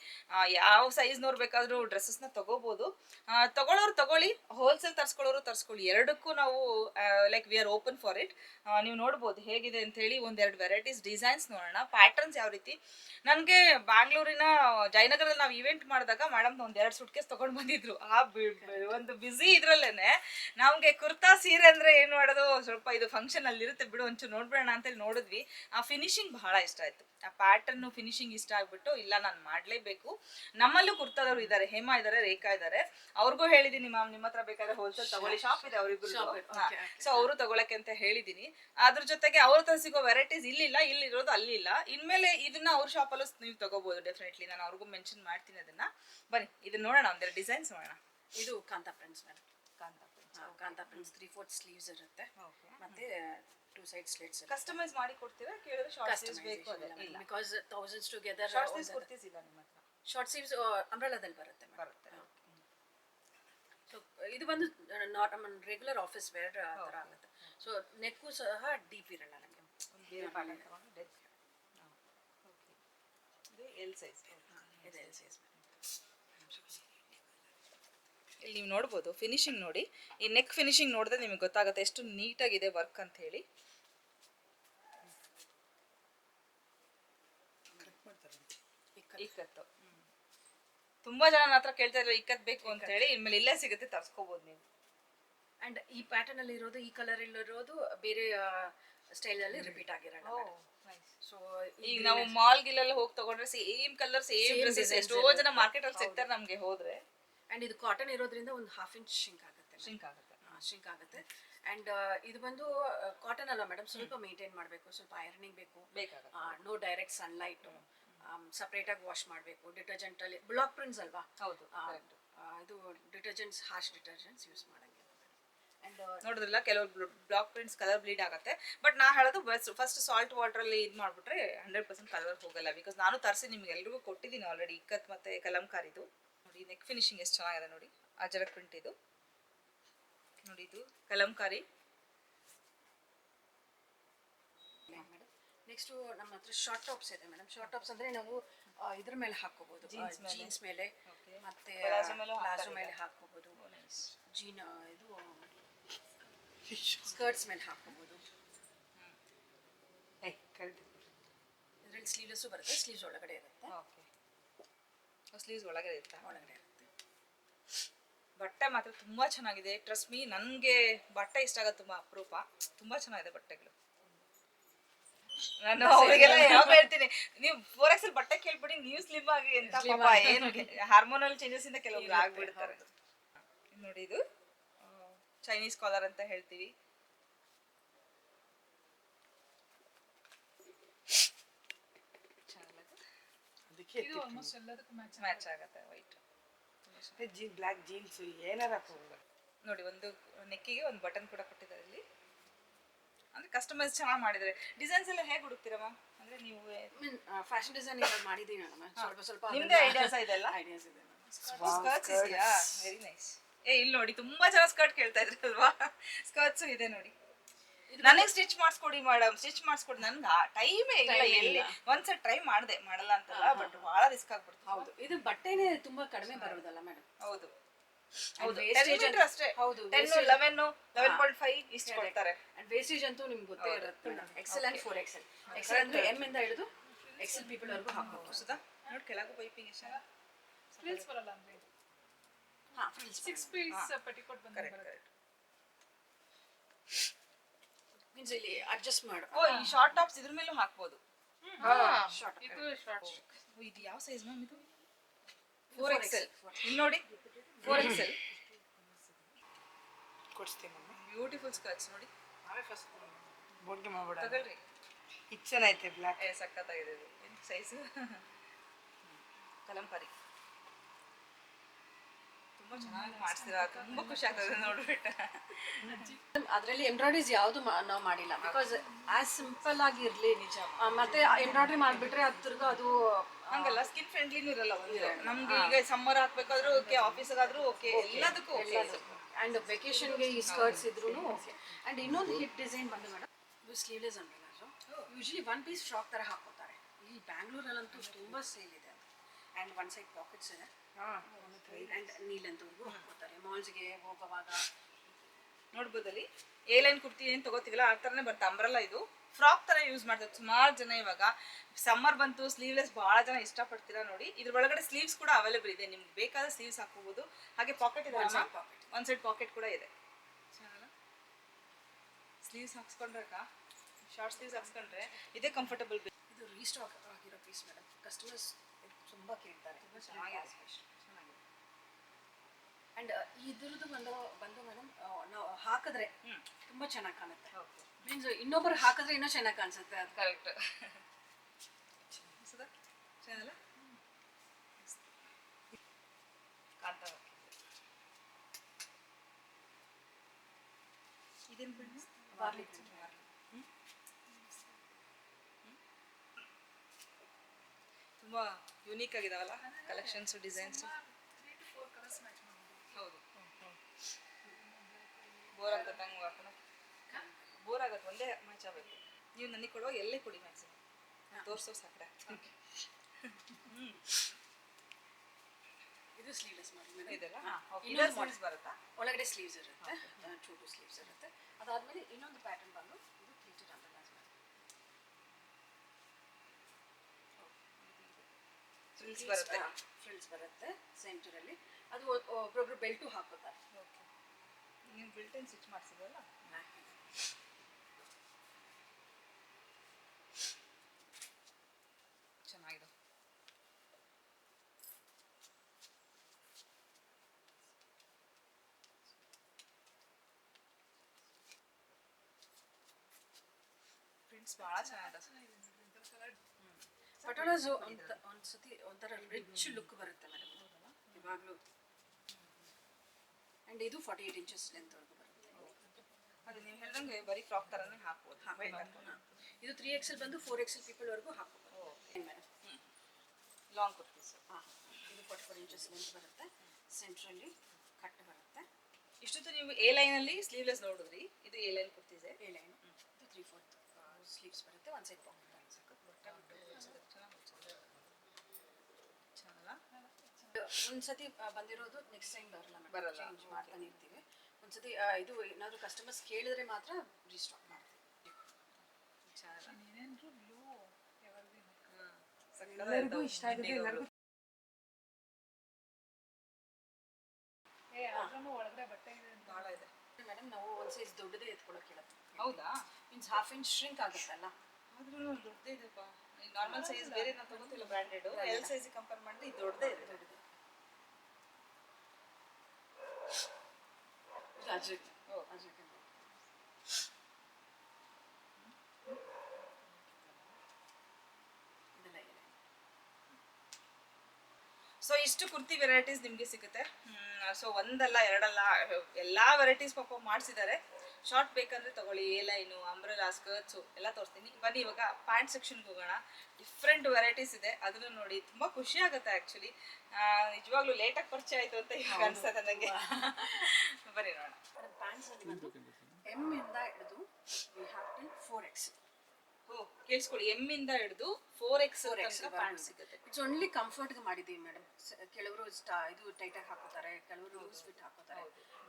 A: ಯಾವ ಸೈಜ್ ನೋಡ್ಬೇಕಾದ್ರೂ ಡ್ರೆಸ್ಸಸ್ನ ತಗೋಬಹುದು ತಗೊಳ್ಳೋರು ತಗೊಳ್ಳಿ ಹೋಲ್ಸೇಲ್ ತರ್ಸ್ಕೊಳ್ಳೋರು ತರ್ಸ್ಕೊಳ್ಳಿ. ಎರಡಕ್ಕೂ ನಾವು like we are open for it ನೀವು ನೋಡ್ಬೋದು ಹೇಗಿದೆ ಅಂತ ಹೇಳಿ ಒಂದೆರಡು ವೆರೈಟೀಸ್ ಡಿಸೈನ್ಸ್ ನೋಡೋಣ. ಪ್ಯಾಟರ್ನ್ಸ್ ಯಾವ ರೀತಿ? ನನಗೆ ಬ್ಯಾಂಗ್ಳೂರಿನ ಜಯನಗರದಲ್ಲಿ ನಾವು ಇವೆಂಟ್ ಮಾಡಿದಾಗ ಮೇಡಮ್ ಒಂದೆರಡು ಸುಟ್ಕೇಸ್ ತಗೊಂಡು ಬಂದಿದ್ರು. ಆ ಒಂದು ಬ್ಯುಸಿ ಇದ್ರಲ್ಲೇನೆ. ನಮ್ಗೆ ಕುರ್ತಾ ಸೀರೆ ಅಂದ್ರೆ ಏನ್ ಮಾಡೋದು? ಸ್ವಲ್ಪ ಇದು ಫಂಕ್ಷನ್ ಅಲ್ಲಿ ಇರುತ್ತೆ ಬಿಡು ಒಂಚೂರು ಅಂತ ಹೇಳಿ ನೋಡಿದ್ವಿ. ಆ ಫಿನಿಶಿಂಗ್ ಬಹಳ ಇಷ್ಟ ಆಯ್ತು. ಆ ಪ್ಯಾಟರ್ನ್ ಫಿನಿಶಿಂಗ್ ಇಷ್ಟ ಆಗ್ಬಿಟ್ಟು ಇಲ್ಲ ನಾನು ಮಾಡ್ಲೇಬೇಕು. ನಮ್ಮಲ್ಲೂ ಕುರ್ತಾದವ್ರು ಇದ್ದಾರೆ ಹೇಮಾ ಇದ್ದಾರೆ ರೇಖಾ ಇದ್ದಾರೆ ಅವ್ರಿಗೂ ಹೇಳಿದೀನಿ ಮ್ಯಾಮ್ ನಿಮ್ಮ ಹತ್ರ ಬೇಕಾದ್ರೆ ಹೋಲ್ಸೇಲ್ ತಗೊಳ್ಳಿ. ಶಾಪ್ ಇದೆ
B: ಅವ್ರಿಗೂ.
A: ಸೊ ಅವರು ತಗೊಳಕ್ಕೆ ಅಂತ ಹೇಳಿದೀನಿ. ಅದ್ರ ಜೊತೆಗೆ ಅವ್ರ ಹತ್ರ ಸಿಗೋ ವೆರೈಟೀಸ್ ಇಲ್ಲಿಲ್ಲ ಇಲ್ಲಿರೋದು ಅಲ್ಲಿಲ್ಲ. ಇನ್ಮೇಲೆ ಇದನ್ನ ಅವ್ರ ಶಾಪಲ್ಲೂ ನೀವು ತಗೋಬಹುದು ಡೆಫಿನೆಟ್ಲಿ ನಾನು ಅವ್ರಿಗೂ ಮೆನ್ಷನ್ ಮಾಡ್ತೀನಿ ಅದನ್ನ. ಬನ್ನಿ ಇದನ್ನ ನೋಡೋಣ ಒಂದೆರಡು ಡಿಸೈನ್ಸ್ ನೋಡೋಣ.
B: ಇದು kantha friends madam
A: kantha
B: prints three fourth sleeves ಇರುತ್ತೆ. ಮತ್ತೆ ಟೂ ಸೈಡ್ ಸ್ಲೇಟ್ಸ್
A: ಕಸ್ಟಮೈಸ್ ಮಾಡಿ ಕೊಡ್ತೀರಾ? ಕೇಳಿದ್ರೆ ಶಾರ್ಟ್ ಸ್ಲೀವ್ಸ್ ಬೇಕು ಅದೆಲ್ಲ ಇಲ್ಲ
B: because thousands together
A: short sleeves kurtis ಇಲ್ಲ ನಿಮ್ಮ ಹತ್ರ?
B: ಶಾರ್ಟ್ ಸ್ಲೀವ್ಸ್ ಅಂಬ್ರೆಲಾದಲ್ಲಿ ಬರುತ್ತೆ.
A: ಬರುತ್ತೆ.
B: ಸೊ ಇದು ಬಂದು ನಾರ್ಮಲ್ ರೆಗ್ಯುಲರ್ ಆಫೀಸ್ ವೇರ್ ಥರ ಆಗುತ್ತೆ. ಸೊ ನೆಕ್ಕು ಸಹ ಡೀಪ್ ಇರಲ್ಲ ನಮಗೆ.
A: ಓಕೆ ಬೇರೆ ಪ್ಯಾಟರ್ನ್ ತಗೊಂಡು ಡೆತ್ ಇದು ಎಲ್ ಸೈಜ್
B: ಇದೆ ಎಲ್ ಸೈಜ್
A: ಇಲ್ಲಿ ನೀವು ನೋಡ್ಬೋದು ಫಿನಿಶಿಂಗ್ ನೋಡಿ. ಈ ನೆಕ್ ಫಿನಿಶಿಂಗ್ ನೋಡಿದ್ರೆ ನಿಮಗೆ ಗೊತ್ತಾಗುತ್ತೆ ಎಷ್ಟು ನೀಟಾಗಿದೆ ವರ್ಕ್ ಅಂತ ಹೇಳಿ. ಇಕ್ಕತ್ತು ತುಂಬಾ ಜನ ನನ್ನ ಹತ್ರ ಕೇಳ್ತಾ ಇದ್ರು ಇಕ್ಕತ್ ಬೇಕು ಅಂತ ಹೇಳಿ. ಇನ್ಮೇಲೆ ಇಲ್ಲೇ ಸಿಗುತ್ತೆ ತರ್ಸ್ಕೋಬಹುದು ನೀವು.
B: ಅಂಡ್ ಈ ಪ್ಯಾಟರ್ನ್ ಅಲ್ಲಿ ಇರೋದು ಈ ಕಲರ್ ಇರೋದು ಬೇರೆ ಸ್ಟೈಲ್ ಅಲ್ಲಿ ರಿಪೀಟ್ ಆಗಿರಲ್ಲ ಸೊ
A: ಈಗ ನಾವು ಮಾಲ್ ಗಿಲ್ಲೆಲ್ಲ ಹೋಗಿ ತಗೊಂಡ್ರೆ ಸೇಮ್ ಕಲರ್ ಸೇಮ್ ಡ್ರೆಸ್ಸಸ್ ಎಷ್ಟೋ ಜನ ಮಾರ್ಕೆಟ್ ಅಲ್ಲಿ ಸಿಗ್ತಾರೆ ನಮ್ಗೆ ಹೋದ್ರೆ.
B: ಅಂಡ್ ಇದು ಕಾಟನ್ ಇರೋದ್ರಿಂದ ಒಂದು ಹಾಫ್ ಇಂಚ್ ಶಿಂಕ್ ಆಗುತ್ತೆ.
A: ಶಿಂಕ್ ಆಗುತ್ತೆ.
B: ಶಿಂಕ್ ಆಗುತ್ತೆ. ಅಂಡ್ ಇದು ಬಂದು ಕಾಟನ್ ಅಲ್ಲ ಮೇಡಮ್ ಸ್ವಲ್ಪ ಮೇಂಟೈನ್ ಮಾಡಬೇಕು. ಸ್ವಲ್ಪ ಐರನಿಂಗ್ ಬೇಕು.
A: ಬೇಕಾಗುತ್ತೆ.
B: ನೋ ಡೈರೆಕ್ಟ್ ಸನ್ಲೈಟ್ ಸಪ್ರೇಟಾಗಿ ವಾಶ್ ಮಾಡಬೇಕು. ಡಿಟರ್ಜೆಂಟ್ ಅಲ್ಲಿ ಬ್ಲಾಕ್ ಪ್ರಿಂಟ್ಸ್ ಅಲ್ವಾ?
A: ಹೌದು
B: ಇದು ಡಿಟರ್ಜೆಂಟ್ಸ್ ಹಾಶ್ ಡಿಟರ್ಜೆಂಟ್ಸ್ ಯೂಸ್ ಮಾಡಂಗಿಲ್ಲ ಅಂಡ್
A: ನೋಡಿದ್ರಲ್ಲ ಕೆಲವು ಬ್ಲಾಕ್ ಪ್ರಿಂಟ್ಸ್ ಕಲರ್ ಬ್ಲೀಡ್ ಆಗುತ್ತೆ. ಬಟ್ ನಾ ಹೇಳೋದು ಬಸ್ ಫಸ್ಟ್ ಸಾಲ್ಟ್ ವಾಟ್ರಲ್ಲಿ ಇದು ಮಾಡ್ಬಿಟ್ರೆ ಹಂಡ್ರೆಡ್ ಪರ್ಸೆಂಟ್ ಕಲರ್ ಹೋಗಲ್ಲ. ಬಿಕಾಸ್ ನಾನು ತರಿಸಿ ನಿಮ್ಗೆ ಎಲ್ರಿಗೂ ಕೊಟ್ಟಿದ್ದೀನಿ ಆಲ್ರೆಡಿ ಇಕ್ಕತ್ ಮತ್ತೆ ಕಲಂಕಾರಿದು. ನೋಡಿ ನೆಕ್ ಫಿನಿಶಿಂಗ್ ಎಷ್ಟು ಚೆನ್ನಾಗಿದೆ ನೋಡಿ. ಅಜರಕ್ ಪ್ರಿಂಟ್ ಇದು. ನೋಡಿ ಇದು ಕಲಂಕಾರಿ.
B: ನೆಕ್ಸ್ಟು ನಮ್ಮ ಹತ್ರ ಶಾರ್ಟ್ ಟಾಪ್ಸ್ ಇದೆ ಮೇಡಮ್ ಶಾರ್ಟ್ ಟಾಪ್ಸ್ ಅಂದ್ರೆ ನಾವು ಇದ್ರ ಮೇಲೆ ಹಾಕೋಬಹುದು ಜೀನ್ಸ್ ಮೇಲೆ. ಮತ್ತೆ ಪ್ಲಾಜೋ ಮೇಲೆ ಹಾಕೋಬಹುದು ಜೀನ್ ಇದು <laughs> ಸ್ಕರ್ಟ್ಸ್ ಮೇಲೆ ಹಾಕೋಬಹುದು ಇದರಲ್ಲಿ ಸ್ಲೀವ್ಲೆಸ್ಸು ಬರುತ್ತೆ ಸ್ಲೀವ್ಸ್ ಒಳಗಡೆ ಇರುತ್ತೆ.
A: ಓಕೆ ಸ್ಲೀವ್ಸ್ ಒಳಗಡೆ ಇರುತ್ತಾ
B: ಒಳಗಡೆ ಇರುತ್ತೆ.
A: ಬಟ್ಟೆ ಮಾತ್ರ ತುಂಬಾ ಚೆನ್ನಾಗಿದೆ. ಟ್ರಸ್ಟ್ ಮೀ ನನಗೆ ಬಟ್ಟೆ ಇಷ್ಟ ಆಗೋದು ತುಂಬಾ ಅಪರೂಪ. ತುಂಬಾ ಚೆನ್ನಾಗಿದೆ ಬಟ್ಟೆಗಳು. ನಾನು ಅವರಿಗೆಲ್ಲ ಯಾವಾಗ ಹೇಳ್ತೀನಿ? ನೀವು ಫೋರ್ ಎಕ್ಸ್ ಬಟ್ಟೆ ಕೇಳ್ಬಿಡಿ ನೀವು ಸ್ಲಿಮ್ ಆಗಿ ಅಂತ ಪಾಪ ಏನು ಹಾರ್ಮೋನಲ್ ಚೇಂಜಸ್ ಇಂದ ಕೆಲವೊಬ್ರು ಆಗ್ಬಿಡ್ತಾರೆ. ನೋಡಿ ಇದು ಚೈನೀಸ್ ಕಾಲರ್ ಅಂತ ಹೇಳ್ತೀವಿ
C: ಅದಕ್ಕೆ
D: ಇದು ಆಲ್ಮೋಸ್ಟ್ ಎಲ್ಲದಕ್ಕೂ ಮ್ಯಾಚ್
A: ಮ್ಯಾಚ್ ಆಗುತ್ತೆ ವೈಟ್
C: ಜೀನ್ ಬ್ಲ್ಯಾಕ್ ಜೀನ್ಸ್ ಏನಾರ
A: ನೋಡಿ ಒಂದು ನೆಕ್ಕಿಗೆ ಒಂದು ಬಟನ್ ಕೂಡ ಕೊಟ್ಟಿದ್ದಾರೆ ಇಲ್ಲಿ ಅಂದ್ರೆ ಕಸ್ಟಮೈಸ್ ಚೆನ್ನಾಗಿ ಮಾಡಿದ್ದಾರೆ. ಡಿಸೈನ್ಸ್ ಎಲ್ಲ ಹೇಗೆ ಹುಡುಕ್ತೀರಮ್ಮ ಅಂದ್ರೆ ನೀವು
B: ಫ್ಯಾಷನ್ ಡಿಸೈನ್ ಮಾಡಿದ್ದೀನಿ ನಾನು ಸ್ವಲ್ಪ ಸ್ವಲ್ಪ
A: ನಿಮ್ದೇ ಐಡಿಯಾಸ್ ಇದೆಲ್ಲ?
B: ಐಡಿಯಾಸ್ ಇದೆ
A: ಸ್ಕರ್ಟ್ಸ್ ಇದೆಯಾ? ವೆರಿ ನೈಸ್ ಏ ಇಲ್ಲಿ ನೋಡಿ ತುಂಬಾ ಜನ ಸ್ಕರ್ಟ್ ಕೇಳ್ತಾ ಇದ್ರಲ್ವಾ? ಸ್ಕರ್ಟ್ಸ್ ಇದೆ ನೋಡಿ. ನನಗೆ ಸ್ಟಿಚ್ ಮಾಡಿಸ್ಕೊಡಿ ಮೇಡಮ್ ಸ್ಟಿಚ್ ಮಾಡಿಸ್ಕೊಡಿ. ನನ್ಗೆ ಟೈಮೇ ಇಲ್ಲ ಎಲ್ಲಿ.
B: ಇಲ್ಲ.
A: ಒಂದ್ಸಲ ಟ್ರೈ ಮಾಡಿದೆ ಮಾಡಲ್ಲ ಅಂತಲ್ಲ ಬಟ್ ಬಹಳ ರಿಸ್ಕ್ ಆಗ್ಬಿಡ್ತು.
B: ಹೌದು ಇದು ಬಟ್ಟೆನೇ ತುಂಬಾ ಕಡಿಮೆ ಬರೋದಲ್ಲ ಮೇಡಮ್
A: ಹೌದು. ಹೌದು ಅಷ್ಟೇ.
B: ಹೌದು,
A: ಲೆವೆನ್ ಲೆವೆನ್ ಪಾಯಿಂಟ್ ಫೈವ್ ಇಷ್ಟು ಕೊಡ್ತಾರೆ.
B: ಅಂಡ್ ವೇಸ್ಟೇಜ್ ಅಂತೂ ನಿಮ್ಗೆ ಗೊತ್ತೇ ಇರುತ್ತೆ XL and four XL XL ಅಂದ್ರೆ ಎಂ ಇಂದ ಹಿಡಿದು ಎಕ್ಸೆಲ್ ಪೀಪಲ್ ವರೆಗೂ ಹಾಕೋದು
A: ಸುಧಾ ನೋಡಿ ಕೆಳಗೂ ಪೈಪಿಂಗ್ ಎಷ್ಟು
D: ಫ್ರಿಲ್ಸ್ ಬರಲ್ಲ ಅಂದ್ರೆ
B: ಹಾ ಫ್ರಿಲ್ಸ್
D: ಸಿಕ್ಸ್ ಪೀಸ್ ಪೆಟಿಕೋಟ್ ಬಂದು
A: ಕರೆಕ್ಟ್ ಕರೆಕ್ಟ್
B: ಮೀನ್ಸ್ ಇಲ್ಲಿ ಅಡ್ಜಸ್ಟ್ ಮಾಡು.
A: ಓ ಈ ಶಾರ್ಟ್ ಟಾಪ್ಸ್ ಇದ್ರ ಮೇಲೂ ಹಾಕ್ಬೋದು.
B: ಶಾರ್ಟ್
D: ಇದು ಶಾರ್ಟ್
A: ಇದು ಯಾವ ಸೈಜ್ ಮ್ಯಾಮ್ ಇದು? Four XL. ಇಲ್ಲಿ ನೋಡಿ. ಫೋರ್ ಎಕ್ಸೆಲ್
C: ಕೊಡಿಸ್ತೀನಿ
A: ಬ್ಯೂಟಿಫುಲ್ ಸ್ಕರ್ಟ್ಸ್ ನೋಡಿ.
C: ನಾವೇ ಫಸ್ಟ್ ಬೋಡ್ಗೆ ಮಾಡ್ಬೇಡ
A: ತಗೊಳ್ರಿ.
C: ಇದು ಚೆನ್ನಾಗೈತೆ ಬ್ಲ್ಯಾಕ್
A: ಏ ಸಖತ್ತಾಗಿದೆ ಇದು. ಸೈಜು ಕಲಂಕಾರಿ. ತುಂಬ ಚೆನ್ನಾಗಿ ಮಾಡ್ತೀರಾ ತುಂಬಾ ಖುಷಿ ಆಗ್ತದೆ ನೋಡ್ಬಿಟ್ಟು
B: ಅದರಲ್ಲಿ ಎಂಬ್ರಾಯ್ಡ್ರೀಸ್ ಯಾವುದು ನಾವು ಮಾಡಿಲ್ಲ. ಬಿಕಾಸ್ ಆಸ್ ಸಿಂಪಲ್ ಆಗಿ ಇರ್ಲಿ ನಿಜ. ಮತ್ತೆ ಎಂಬ್ರಾಯ್ಡ್ರಿ ಮಾಡಿಬಿಟ್ರೆ ಅದ್ರಗೂ ಅದು
A: ಹಂಗಲ್ಲ ಸ್ಕಿನ್ ಫ್ರೆಂಡ್ಲಿನೂ ಇರಲ್ಲ ಒಂದು. ನಮ್ಗೆ ಈಗ ಸಮ್ಮರ್ ಹಾಕ್ಬೇಕಾದ್ರೂ ಓಕೆ ಆಫೀಸ್ಗಾದ್ರೂ ಓಕೆ ಎಲ್ಲದಕ್ಕೂ ಓಕೆ
B: ಆ್ಯಂಡ್ ವೆಕೇಶನ್ಗೆ ಈ ಸ್ಕರ್ಟ್ಸ್ ಇದ್ರೂ ಓಕೆ ಆ್ಯಂಡ್ ಇನ್ನೊಂದು ಹಿಟ್ ಡಿಸೈನ್ ಬಂದು ಮೇಡಮ್ ಇದು sleeveless umbrellas usually one piece frock ಥರ ಹಾಕೋತಾರೆ ಇಲ್ಲಿ ಬ್ಯಾಂಗ್ಳೂರಲ್ಲಂತೂ ತುಂಬ ಸೇಲ್ ಇದೆ. ಆ್ಯಂಡ್ ಒನ್ ಸೈಡ್ ಪಾಕೆಟ್ಸ್ ಇದೆ. ಆ್ಯಂಡ್ ನೀಲಂತವರೆಗೂ ಹಾಕೋತಾರೆ. ಮಾಲ್ಸ್ಗೆ ಹೋಗುವಾಗ
A: ನೋಡ್ಬೋದಲ್ಲಿ ಏ ಲೈನ್ ಕುರ್ತಿ ಏನು ತಗೋತೀವಲ್ಲ ಆ ಥರನೇ ಬರುತ್ತೆ ಅಂಬ್ರಲ್ಲ ಇದು. ಫ್ರಾಕ್ ಥರ ಯೂಸ್ ಮಾಡ್ತಾರೆ. ಸುಮಾರು ಜನ ಇವಾಗ ಸಮ್ಮರ್ ಬಂತು ಸ್ಲೀವ್ಲೆಸ್ ಭಾಳ ಜನ ಇಷ್ಟಪಡ್ತೀರಾ ನೋಡಿ. ಇದ್ರ ಒಳಗಡೆ ಸ್ಲೀವ್ಸ್ ಕೂಡ ಅವೈಲೇಬಲ್ ಇದೆ. ನಿಮ್ಗೆ ಬೇಕಾದ ಸ್ಲೀವ್ಸ್ ಹಾಕೋಬಹುದು ಹಾಗೆ ಪಾಕೆಟ್ ಇದೆ ಒಂದು ಸೈಡ್ ಪಾಕೆಟ್ ಕೂಡ ಇದೆ. ಸ್ಲೀವ್ಸ್ ಹಾಕ್ಸ್ಕೊಂಡ್ರೆ ಶಾರ್ಟ್ ಸ್ಲೀವ್ಸ್ ಹಾಕ್ಸ್ಕೊಂಡ್ರೆ ಇದೇ ಕಂಫರ್ಟಬಲ್
B: ಇದು ರೀಸ್ಟಾಕ್ ಆಗಿರೋ ಪೀಸ್ ಮೇಡಮ್ ಕಸ್ಟಮರ್ಸ್ ತುಂಬ ಕೇಳ್ತಾರೆ.
A: ಚೆನ್ನಾಗಿದೆ.
B: ಆ್ಯಂಡ್ ಇದ್ರದ್ದು ಬಂದು ಬಂದು ಮೇಡಮ್ ನಾವು ಹಾಕಿದ್ರೆ ತುಂಬ ಚೆನ್ನಾಗಿ ಕಾಣುತ್ತೆ. ಮೀನ್ಸ್ ಇನ್ನೊಬ್ಬರು ಹಾಕಿದ್ರೆ ಇನ್ನೂ ಚೆನ್ನಾಗಿ ಕಾಣಿಸುತ್ತೆ ಅದು.
A: ಕರೆಕ್ಟ್ ಚೆನ್ನಾಗಲ್ಲ ಇದೇನು
B: ಬಾರ್ಲಿ
A: ತುಂಬ unique ಆಗಿದಾವಲ್ಲ collections designs
D: three two four colours match ಮಾಡ್ಬೋದು
A: ಹೌದು ಬೋರ್ ಹಂಗೆ ಹಾಕೋಣ ಬೋರ್ ಆಗುತ್ತೆ ಒಂದೇ ಮ್ಯಾಚ್ ಆಗಬೇಕು ನೀವು ನನಗೆ ಕೊಡುವಾಗ ಎಲ್ಲೇ ಕೊಡಿ ಮ್ಯಾಕ್ಸಿಮಮ್ ತೋರಿಸೋ ಸಾಕ್ರೆ.
B: ಇದು ಸ್ಲೀವ್ಲೆಸ್ ಮಾಡಿ
A: ಇದೆಲ್ಲ?
B: ಇನ್ನೊಂದು
A: ಬರುತ್ತಾ?
B: ಒಳಗಡೆ ಸ್ಲೀವ್ಸ್ ಇರುತ್ತೆ. ಟೂ ಟು ಸ್ಲೀವ್ಸ್ ಇರುತ್ತೆ. ಅದಾದ್ಮೇಲೆ ಇನ್ನೊಂದು ಪ್ಯಾಟರ್ನ್ ಬಂದು ಇದು ಪ್ಲೀಟೆಡ್ ಅಂಬ್ರೆಲಾಸ್
A: ಫ್ರಿಲ್ಸ್ ಬರುತ್ತೆ.
B: ಫ್ರಿಲ್ಸ್ ಬರುತ್ತೆ ಸೆಂಟರಲ್ಲಿ ಅದು ಒಬ್ಬೊಬ್ರು ಬೆಲ್ಟು ಹಾಕೋತಾರೆ.
A: ನೀವು ಬಿಲ್ಟನ್ ಸ್ವಿಚ್ ಮಾಡಿಸಿದ್ರಲ್ಲ? ಚೆನ್ನಾಗಿದೆ. ಪ್ರಿಂಟ್ಸ್ ಭಾಳ ಚೆನ್ನಾಗಿದೆ.
B: ಪಟೋಲಾಸ್ ಒಂದ್ಸತಿ ಒಂಥರ ರಿಚ್ ಲುಕ್ ಬರುತ್ತೆ ಮೇಡಮ್ ಇವಾಗಲೂ ಆ್ಯಂಡ್ ಇದು ಫಾರ್ಟಿ ಏಟ್ ಇಂಚಸ್ ಲೆಂತ್ವರೆಗೂ ಬರುತ್ತೆ.
A: ಅದು ನೀವು ಹೇಳ್ದಂಗೆ ಬರೀ ಫ್ರಾಕ್ ಥರನೇ ಹಾಕ್ಬೋದು.
B: ಹಾಕ್ಬೋದು ಇದು ತ್ರೀ ಎಕ್ಸೆಲ್ ಬಂದು ಫೋರ್ ಎಕ್ಸೆಲ್ ಪೀಪಲ್ವರೆಗೂ ಹಾಕೋಬೋದು. ಮೇಡಮ್
A: ಲಾಂಗ್ ಕುರ್ತೀಸ್
B: ಹಾಂ ಇದು ಫಾರ್ಟಿ ಫೋರ್ ಇಂಚಸ್ ಲೆಂತ್ ಬರುತ್ತೆ. ಸೆಂಟ್ರಲ್ಲಿ ಕಟ್ ಬರುತ್ತೆ.
A: ಇಷ್ಟೊತ್ತು ನೀವು ಎ ಲೈನಲ್ಲಿ ಸ್ಲೀವ್ಲೆಸ್ ನೋಡಿದ್ರಿ. ಇದು ಎ ಲೈನ್ ಕುರ್ತೀಸೆ
B: ಎ ಲೈನ್ ಇದು ತ್ರೀ ಫೋರ್ತ್ ಸ್ಲೀವ್ಸ್ ಬರುತ್ತೆ. ಒನ್ ಸೈಡ್ ಪಾಕೆಟ್ ಒಂದ್ಸತಿ ಬಂದಿರೋದು ನೆಕ್ಸ್ಟ್ ಟೈಮ್ ಬರಲ್ಲ
A: ಬರಲ್ಲ.
B: ಚೇಂಜ್ ಮಾಡ್ತಾನೆ ಇರ್ತೀವಿ. ಒಂದ್ಸತಿ ಆ, ಇದು ಏನಾದರೂ ಕಸ್ಟಮರ್ಸ್ ಕೇಳಿದ್ರೆ ಮಾತ್ರ ರೀಸ್ಟಾಕ್ ಮಾಡ್ತೀವಿ.
C: ಎಲ್ಲರಿಗೂ ಇಷ್ಟ ಆಗಿದೆ ಎಲ್ಲರಿಗೂ.
D: ಏ ಅದ್ರೂ ಒಳಗಡೆ ಬಟ್ಟೆ ಇದೆ ಅಂತ.
A: ಭಾಳ ಇದೆ.
B: ಮೇಡಮ್ ನಾವು ಒಂದ್ ಸೈಜ್ ದೊಡ್ಡದೇ ಎತ್ಕೊಳಕ್ ಹೇಳುತ್ತೆ
A: ಹೌದಾ?
B: ಮೀನ್ಸ್ ಹಾಫ್ ಇಂಚ್ ಶ್ರಿಂಕ್ ಆಗುತ್ತಲ್ಲ.
A: ಆದ್ರೂ ದೊಡ್ಡದೇ ಇದೆಪ್ಪ ನಾರ್ಮಲ್ ಸೈಜ್ ಬೇರೆ ನಾನು ತಗೋತಿಲ್ಲ ಬ್ರಾಂಡೆಡ್ ಎಲ್ ಸೈಜ್ ಕಂಪೇರ್ ಮಾಡಿದ್ರೆ ಇದು ದೊಡ್ಡದೇ ಇದೆ
B: ದೊಡ್ಡದು.
A: ಸೊ ಇಷ್ಟು ಕುರ್ತಿ ವೆರೈಟೀಸ್ ನಿಮಗೆ ಸಿಗುತ್ತೆ. ಸೊ ಒಂದಲ್ಲ ಎರಡಲ್ಲ ಎಲ್ಲಾ ವೆರೈಟೀಸ್ ಪಾಪ ಮಾಡಿಸಿದ್ದಾರೆ. ಶಾರ್ಟ್ ಬೇಕಂದ್ರೆ ತಗೊಳ್ಳಿ ಎ ಲೈನು ಅಂಬ್ರೆಲಾ ಸ್ಕರ್ಟ್ಸು ಎಲ್ಲ ತೋರಿಸ್ತೀನಿ. ಬನ್ನಿ ಇವಾಗ ಪ್ಯಾಂಟ್ ಸೆಕ್ಷನ್ಗೆ ಹೋಗೋಣ. ಡಿಫ್ರೆಂಟ್ ವೆರೈಟೀಸ್ ಇದೆ. ಅದನ್ನು ನೋಡಿ. ತುಂಬ ಖುಷಿ ಆಗುತ್ತೆ ಆ್ಯಕ್ಚುಲಿ ನಿಜವಾಗ್ಲೂ ಲೇಟಾಗಿ ಪರಿಚಯ ಆಯಿತು ಅಂತ ಈಗ ಅನ್ಸುತ್ತೆ ನನಗೆ. <laughs> ಬನ್ನಿ ನೋಡೋಣ.
B: ಪ್ಯಾಂಟ್ಸ್ ಅಲ್ಲಿ ಬಂದು ಎಂ ಇಂದ ಹಿಡಿದು we have till four X
A: ಓ ಕೇಳಿಸ್ಕೊಳ್ಳಿ. ಎಂ ಇಂದ ಹಿಡಿದು ಫೋರ್ ಎಕ್ಸ್ ಪ್ಯಾಂಟ್ ಸಿಗುತ್ತೆ.
B: ಇಟ್ಸ್ ಓನ್ಲಿ ಕಂಫರ್ಟ್ಗೆ ಮಾಡಿದ್ದೀವಿ ಮೇಡಮ್ ಕೆಲವರು ಸ್ಟಾ- ಇದು ಟೈಟಾಗಿ ಹಾಕೋತಾರೆ ಕೆಲವರು ಲೂಸ್ ಫಿಟ್ ಹಾಕೋತಾರೆ.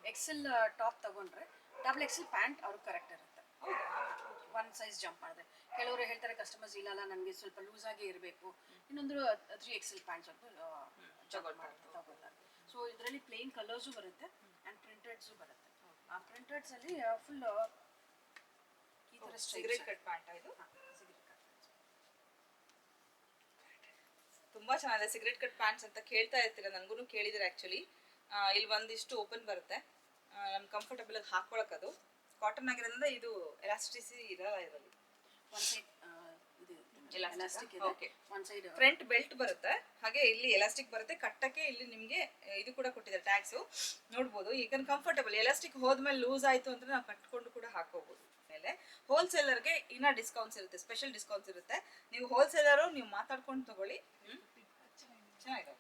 B: ಎಕ್ಸೆಲ್ ಟಾಪ್ ತಗೊಂಡ್ರೆ ಡಬಲ್ ಎಕ್ಸೆಲ್ ಪ್ಯಾಂಟ್ ಅವ್ರಿಗೆ ಕರೆಕ್ಟ್ ಇರುತ್ತೆ. ಒನ್ ಸೈಜ್ ಜಂಪ್ ಮಾಡಿದೆ. ಕೆಲವರು ಹೇಳ್ತಾರೆ ಕಸ್ಟಮರ್ಸ್ ಇಲ್ಲ ನನಗೆ ಸ್ವಲ್ಪ ಲೂಸ್ ಆಗಿ ಇರಬೇಕು. ಇನ್ನೊಂದು ತ್ರೀ ಎಕ್ಸೆಲ್ ಪ್ಯಾಂಟ್ ಸ್ವಲ್ಪ ಜಂಪ್ ಮಾಡುತ್ತೆ ತಗೊಳ್ತಾರೆ. ಸೊ ಇದರಲ್ಲಿ ಪ್ಲೇನ್ ಕಲರ್ಸು ಬರುತ್ತೆ ಆ್ಯಂಡ್ ಪ್ರಿಂಟೆಡ್ಸು ಬರುತ್ತೆ. ಆ ಪ್ರಿಂಟೆಡ್ಸಲ್ಲಿ ಫುಲ್ ಈ ಥರ
A: ಸಿಗರೇಟ್ ಕಟ್ ಪ್ಯಾಂಟ್ ಇದು? ತುಂಬಾ ಚೆನ್ನಾಗಿದೆ ಸಿಗರೇಟ್ ಕಟ್ ಪ್ಯಾಂಟ್ಸ್ ಅಂತ ಕೇಳ್ತಾ ಇರ್ತೀರ? ನನಗೂ ಕೇಳಿದ್ರೆ ಆ್ಯಕ್ಚುಲಿ ಇಲ್ಲಿ ಒಂದಿಷ್ಟು ಓಪನ್ ಬರುತ್ತೆ. ನಮ್ಗೆ ಕಂಫರ್ಟಬಲ್ ಆಗಿ ಅದು. ಕಾಟನ್ ಆಗಿರೋದ್ರಿಂದ ಇದು ಎಲಾಸ್ಟಿಸಿ ಇರಲ್ಲ ಇದರಲ್ಲಿ.
B: One side elastic okay one side
A: front belt ಬರುತ್ತೆ. ಹಾಗೆ ಇಲ್ಲಿ ಎಲಾಸ್ಟಿಕ್ ಬರುತ್ತೆ. ಕಟ್ಟಕ್ಕೆ ಇಲ್ಲಿ ನಿಮಗೆ ಇದು ಕೂಡ ಕೊಟ್ಟಿದ್ದಾರೆ ಟ್ಯಾಕ್ಸು ನೋಡ್ಬೋದು. ಈಗ ಕಂಫರ್ಟಬಲ್ ಎಲಾಸ್ಟಿಕ್ ಹೋದ್ಮೇಲೆ ಲೂಸ್ ಆಯಿತು ಅಂದ್ರೆ ನಾವು ಕಟ್ಕೊಂಡು ಕೂಡ ಹಾಕೋಬಹುದು ಮೇಲೆ ಹೋಲ್ಸೇಲರ್ಗೆ ಇನ್ನ ಡಿಸ್ಕೌಂಟ್ಸ್ ಇರುತ್ತೆ. ಸ್ಪೆಷಲ್ ಡಿಸ್ಕೌಂಟ್ಸ್ ಇರುತ್ತೆ. ನೀವು ಹೋಲ್ಸೇಲರು ನೀವು ಮಾತಾಡ್ಕೊಂಡು ತಗೊಳ್ಳಿ. ಹ್ಮ್? ಚೆನ್ನಾಗಿದೆ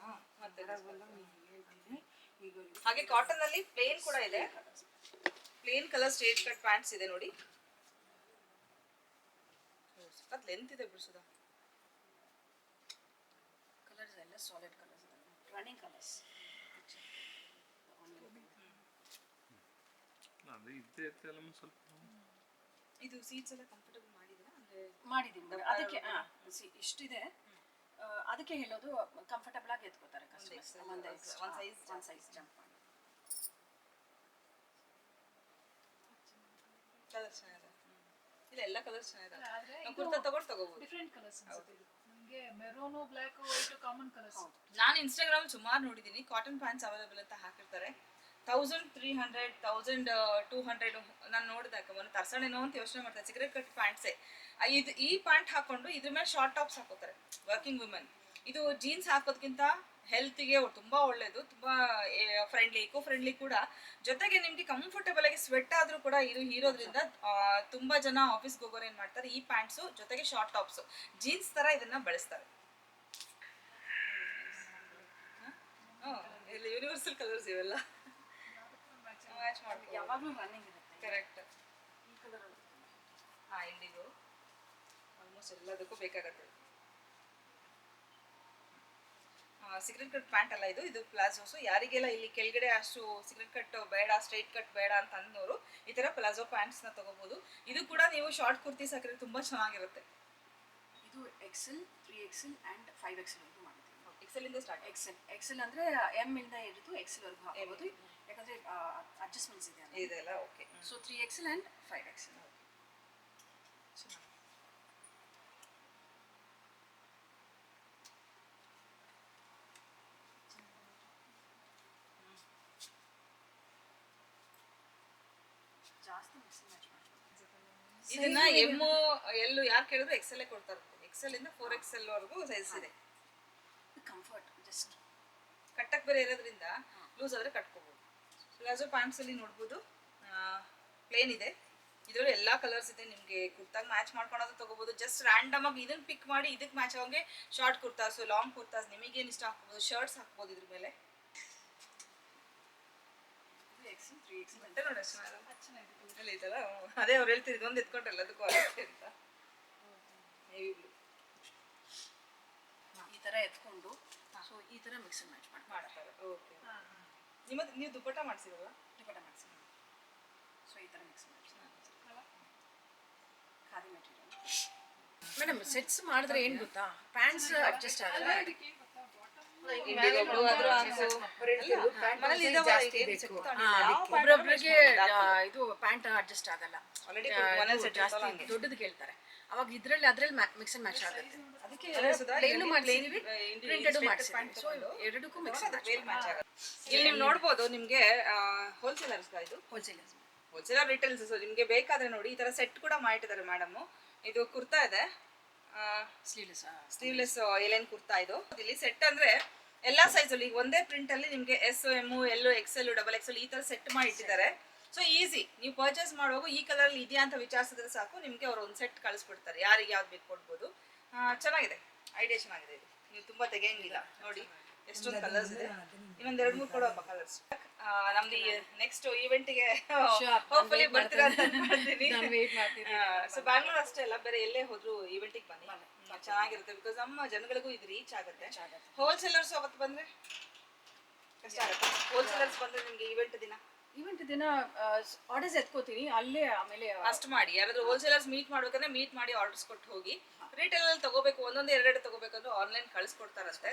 A: ಹಾ, ಮತ್ತೆ ಹಾಗೆ ಕಾಟನ್ ಅಲ್ಲಿ ಪ್ಲೇನ್ ಕೂಡ ಇದೆ. Plain colour straight cut pants ಇದೆ ನೋಡಿ. ಸಖತ್ ಲೆಂತ್ ಇದೆ ಬಿಡಿಸೋದ
B: ಕಲರ್ಸ್ ಎಲ್ಲ ಸಾಲಿಡ್ ಕಲರ್ಸ್ ರನ್ನಿಂಗ್ ಕಲರ್ಸ್
E: ಅದು ಇದ್ದೇ ಇರ್ತಲ್ಲ ಸ್ವಲ್ಪ
A: ಇದು ಸೀಟ್ಸ್ ಎಲ್ಲ ಕಂಫರ್ಟಬಲ್ ಮಾಡಿದ್ರ? ಅಂದ್ರೆ
B: ಮಾಡಿದ್ದೀನಿ ಅದಕ್ಕೆ ಸಿ ಇಷ್ಟಿದೆ. ಅದಕ್ಕೆ ಹೇಳೋದು ಕಂಫರ್ಟಬಲ್ ಆಗಿ ಎತ್ಕೋತಾರೆ ಕಸ್ಟಮರ್ಸ್ ಒಂದು
A: ಒಂದು
B: ಒಂದು ಸೈಜ್ ಜಂಪ್ ಮಾಡಿ.
A: ಕಲರ್ ಚೆನ್ನಾಗಿದೆ. ಇಲ್ಲ ಎಲ್ಲ ಕಲರ್ಸ್ ಚೆನ್ನಾಗಿದೆ.
D: ಆದ್ರೆ
A: ಕುರ್ತಾ ತಗೊಂಡು ತಗೋಬಹುದು
D: ಡಿಫ್ರೆಂಟ್ ಕಲರ್ಸ್ ನಮಗೆ maroon black white common colours
A: ನಾನು ಇನ್ಸ್ಟಾಗ್ರಾಮ್ ಸುಮಾರು ನೋಡಿದೀನಿ. ಕಾಟನ್ ಪ್ಯಾಂಟ್ಸ್ ಅವೈಲೇಬಲ್ ಅಂತ ಹಾಕಿರ್ತಾರೆ. Thousand three hundred thousand two hundred ನಾನು ನೋಡಿದಾಗ ಒಂದು ಏನೋ ಅಂತ ಯೋಚನೆ ಮಾಡ್ತಾರೆ ಸಿಗರೇಟ್ ಕಟ್ ಪ್ಯಾಂಟ್ಸೇ ಇದು ಈ ಪ್ಯಾಂಟ್ ಹಾಕೊಂಡು ಇದ್ರ ಮೇಲೆ ಶಾರ್ಟ್ ಟಾಪ್ಸ್ ಹಾಕೋತಾರೆ ವರ್ಕಿಂಗ್ ವುಮೆನ್. ಇದು ಜೀನ್ಸ್ ಹಾಕೋದ್ಕಿಂತ ಹೆಲ್ತಿಗೆ ತುಂಬಾ ಒಳ್ಳೇದು ತುಂಬಾ ಫ್ರೆಂಡ್ಲಿ ಇಕೋ ಫ್ರೆಂಡ್ಲಿ ಕೂಡ. ಜೊತೆಗೆ ನಿಮಗೆ ಕಂಫರ್ಟಬಲ್ ಆಗಿ ಸ್ವೆಟ್ ಆದ್ರೂ ಕೂಡ ಇದು ಹೀರೋದ್ರಿಂದ ತುಂಬಾ ಜನ ಆಫೀಸ್ಗೆ ಹೋಗೋರು ಏನ್ ಮಾಡ್ತಾರೆ ಈ ಪ್ಯಾಂಟ್ಸು ಜೊತೆಗೆ ಶಾರ್ಟ್ ಟಾಪ್ಸು. ಜೀನ್ಸ್ ತರ ಇದನ್ನ ಬಳಸ್ತಾರೆ. ಯೂನಿವರ್ಸಲ್ ಕಲರ್ಸ್ ಇವೆಲ್ಲ. ಮ್ಯಾಚ್
B: ಯಾವಾಗಲೂ ರನ್ನಿಂಗ್ ಇರುತ್ತೆ.
A: ಕರೆಕ್ಟ್ ಹಾಂ ಇಂಡಿಗೋ ಆಲ್ಮೋಸ್ಟ್ ಎಲ್ಲದಕ್ಕೂ ಬೇಕಾಗತ್ತೆ. ಸಿಗ್ರೆಟ್ ಕಟ್ ಪ್ಯಾಂಟ್ ಅಲ್ಲ ಇದು. ಇದು ಪ್ಲಾಜೋಸು ಯಾರಿಗೆಲ್ಲ ಇಲ್ಲಿ ಕೆಳಗಡೆ ಅಷ್ಟು ಸಿಗ್ರೆಟ್ ಕಟ್ ಬೇಡ ಸ್ಟ್ರೈಟ್ ಕಟ್ ಬೇಡ ಅಂತ ಅಂದವರು ಈ ತರ ಪ್ಲಾಜೋ ಪ್ಯಾಂಟ್ಸ್ನ ತಗೋಬೋದು. ಇದು ಕೂಡ ನೀವು ಶಾರ್ಟ್ ಕುರ್ತೀಸ್ ಹಾಕಿದ್ರೆ ತುಂಬಾ ಚೆನ್ನಾಗಿರುತ್ತೆ.
B: ಇದು XL three XL and five XL ವರೆಗೂ ಎಕ್ಸೆಲ್
A: ಇಂದ ಸ್ಟಾರ್ಟ್
B: ಎಕ್ಸೆಲ್ ಎಕ್ಸೆಲ್ ಅಂದ್ರೆ ಎಂ ಇಂದ ಹಿಡಿದು ಎಕ್ಸೆಲ್ ವರೆಗೂ ಹಾಕಬಹುದು ಯಾಕಂದರೆ ಅಡ್ಜಸ್ಟ್ಮೆಂಟ್ಸ್ ಇದೆ
A: ಇದೆಲ್ಲ okay
B: so three XL and five XL ಜಾಸ್ತಿ ಮಿಕ್ಸಿಂಗ್ ಮ್ಯಾಚ್ ಮಾಡ್ಬೋದು
A: ಇದನ್ನ ಎಮ್ಮು ಎಲ್ಲು ಯಾರು ಕೇಳಿದ್ರು ಎಕ್ಸೆಲ್ ಕೊಡ್ತಾರೆ. ಎಕ್ಸೆಲ್ ಇಂದ ಫೋರ್ ಎಕ್ಸೆಲ್ ವರೆಗೂ ಸೈಜ್ ಇದೆ.
B: ಕಂಫರ್ಟ್ ಜಸ್ಟ್
A: ಕಟ್ಟಕ್ ಬೇರೆ ಇರೋದ್ರಿಂದ ಲೂಸ್ ಆದ್ರೆ ಕಟ್ಕೋಬಹುದು ಪ್ಲಾಜೋ ಪ್ಯಾಂಟ್ಸ್ ಅಲ್ಲಿ ನೋಡ್ಬೋದು. ಪ್ಲೇನ್ ಇದೆ. ಇದರಲ್ಲಿ ಎಲ್ಲಾ ಕಲರ್ಸ್ ಇದೆ. ನಿಮಗೆ ಕುರ್ತಾಗ ಮ್ಯಾಚ್ ಮಾಡ್ಕೊಳೋದು ತಗೋಬಹುದು ಜಸ್ಟ್ ರ್ಯಾಂಡಮ್ ಆಗಿ ಇದನ್ನ ಪಿಕ್ ಮಾಡಿ ಇದಕ್ಕೆ ಮ್ಯಾಚ್ ಆಗೋಂಗೆ ಶಾರ್ಟ್ ಕುರ್ತಾಸ್ ಲಾಂಗ್ ಕುರ್ತಾಸ್ ನಿಮಗೇನು ಇಷ್ಟ ಹಾಕ್ಬೋದು ಶರ್ಟ್ಸ್ ಹಾಕ್ಬೋದು ಇದ್ರ ಮೇಲೆ.
B: ಇದು ಎಕ್ಸೆಲ್ ತ್ರೀ ಎಕ್ಸೆಲ್
A: ಮತ್ತೆ ನೋಡಿ ಎಷ್ಟು ಚೆನ್ನಾಗಿದೆ. ಅಲ್ಲಿ ಐತಲ್ಲ ಅದೇ ಅವ್ರು ಹೇಳ್ತಿದ್ರು ಒಂದು ಎತ್ಕೊಂಡ್ರಲ್ಲ ಅದಕ್ಕೂ ಆಗುತ್ತೆ ಅಂತ.
B: ಈ ಥರ ಎತ್ಕೊಂಡು ಸೊ ಈ ಥರ ಮಿಕ್ಸ್ ಮ್ಯಾಚ್ ಮಾಡಿ.
A: ಮಾಡ್ತಾರೆ ಓಕೆ ನಿಮ್ಮದು ನೀವು ದುಪ್ಪಟ್ಟ ಮಾಡಿಸಿರಲ್ಲ?
B: ದುಪ್ಪಟ್ಟ ಮಾಡಿಸಿ ಸೊ ಈ ಥರ ಮಿಕ್ಸ್ ಮಾಡಿ. ಖಾದಿ ಮೆಟೀರಿಯಲ್ ಮೇಡಮ್ ಸೆಟ್ಸ್ ಮಾಡಿದ್ರೆ ಏನು ಗೊತ್ತಾ? ಪ್ಯಾಂಟ್ಸ್ ಅಡ್ಜಸ್ಟ್ ಆಗಲ್ಲ. ಇದು ಪ್ಯಾಂಟ್ ಅಡ್ಜಸ್ಟ್ ಆಗಲ್ಲ. ಜಾಸ್ತಿ ದೊಡ್ಡದು ಕೇಳ್ತಾರೆ. ಅವಾಗ ಇದ್ರಲ್ಲಿ ಅದ್ರಲ್ಲಿ ಮಿಕ್ಸ್ ಅಂಡ್ ಮ್ಯಾಚ್ ಆಗುತ್ತೆ.
A: ಇಲ್ಲಿ
B: ಎರಡಕ್ಕೂ ಮಿಕ್ಸ್
A: ನೀವು ನೋಡ್ಬೋದು ನಿಮ್ಗೆ ಹೋಲ್ಸೇಲರ್ಸ್ ಇದು?
B: ಹೋಲ್ಸೇಲರ್ಸ್
A: ಹೋಲ್ಸೇಲರ್ ರಿಟೇಲ್ಸ್ ನಿಮ್ಗೆ ಬೇಕಾದ್ರೆ ನೋಡಿ ಈ ತರ ಸೆಟ್ ಕೂಡ ಮಾಡಿದ್ದಾರೆ ಮೇಡಮ್ ಇದು ಕುರ್ತಾ ಇದೆ.
B: ಸ್ಲೀವ್ಲೆಸ್
A: ಸ್ಲೀವ್ಲೆಸ್ ಎಲೆನ್ ಕುರ್ತಾ ಇದು? ಇಲ್ಲಿ ಸೆಟ್ ಅಂದ್ರೆ ಎಲ್ಲಾ ಸೈಜ್ ಅಲ್ಲಿ ಈಗ ಒಂದೇ ಪ್ರಿಂಟ್ ಅಲ್ಲಿ ನಿಮಗೆ S M L XL double XL ಈ ತರ ಸೆಟ್ ಮಾಡಿ ಇಟ್ಟಿದ್ದಾರೆ. ಸೊ ಈಸಿ ನೀವು ಪರ್ಚೇಸ್ ಮಾಡುವಾಗ ಈ ಕಲರ್ ಅಲ್ಲಿ ಇದೆಯಾ ಅಂತ ವಿಚಾರಿಸಿದ್ರೆ ಸಾಕು ನಿಮಗೆ ಅವ್ರು ಒಂದು ಸೆಟ್ ಕಳಿಸ್ಬಿಡ್ತಾರೆ ಯಾರಿಗೆ ಯಾವ್ದು ಬೇಕು ಕೊಡ್ಬೋದು. ಚೆನ್ನಾಗಿದೆ. ಐಡಿಯಾ ಚೆನ್ನಾಗಿದೆ ಇದು. ನೀವು ತುಂಬಾ ತೆಗೆಯಂಗಿಲ್ಲ. ನೋಡಿ. ಎಷ್ಟೊಂದು ಕಲರ್ಸ್ ಇದೆ. ಇನ್ನೊಂದ್ ಎರಡ್ ಮೂರು ಕೊಡುವಪ್ಪ ಕಲರ್ಸ್ ನಮ್ದು ನೆಕ್ಸ್ಟ್ ಈವೆಂಟ್ಗೆ ಹೋಪ್ಫುಲಿ ಬರ್ತೀರಾ ಅಂತ ಅನ್ಕೊಳ್ತೀನಿ ಸೊ ಬ್ಯಾಂಗ್ಳೂರ್ ಅಷ್ಟೇ ಅಲ್ಲ ಬೇರೆ ಎಲ್ಲೇ ಹೋದ್ರು ಈವೆಂಟಿಗೆ ಬನ್ನಿ. ಚೆನ್ನಾಗಿರುತ್ತೆ ಬಿಕಾಸ್ ನಮ್ಮ ಜನಗಳಿಗೂ ಇದು ರೀಚ್ ಆಗುತ್ತೆ. ಹೋಲ್ಸೇಲರ್ಸ್ ಅವತ್ತು ಬಂದ್ರೆ? ಕಷ್ಟ ಆಗುತ್ತೆ ಹೋಲ್ಸೇಲರ್ಸ್ ಬಂದ್ರೆ ನಿಮ್ಗೆ ಈವೆಂಟ್ ದಿನ?
B: ಈವೆಂಟ್ ದಿನ ಆರ್ಡರ್ಸ್ ಎತ್ಕೋತೀನಿ ಅಲ್ಲೇ ಆಮೇಲೆ
A: ಅಷ್ಟು ಮಾಡಿ. ಯಾರಾದ್ರೂ ಹೋಲ್ಸೇಲರ್ಸ್ ಮೀಟ್ ಮಾಡ್ಬೇಕಂದ್ರೆ ಮೀಟ್ ಮಾಡಿ ಆರ್ಡರ್ಸ್ ಕೊಟ್ಟು ಹೋಗಿ. ರಿಟೇಲ್ ಅಲ್ಲಿ ತಗೋಬೇಕು ಒಂದೊಂದು ಎರಡೆರಡು ತಗೋಬೇಕಂದ್ರೆ ಆನ್ಲೈನ್ ಕಳಿಸ್ಕೊಡ್ತಾರಷ್ಟೇ.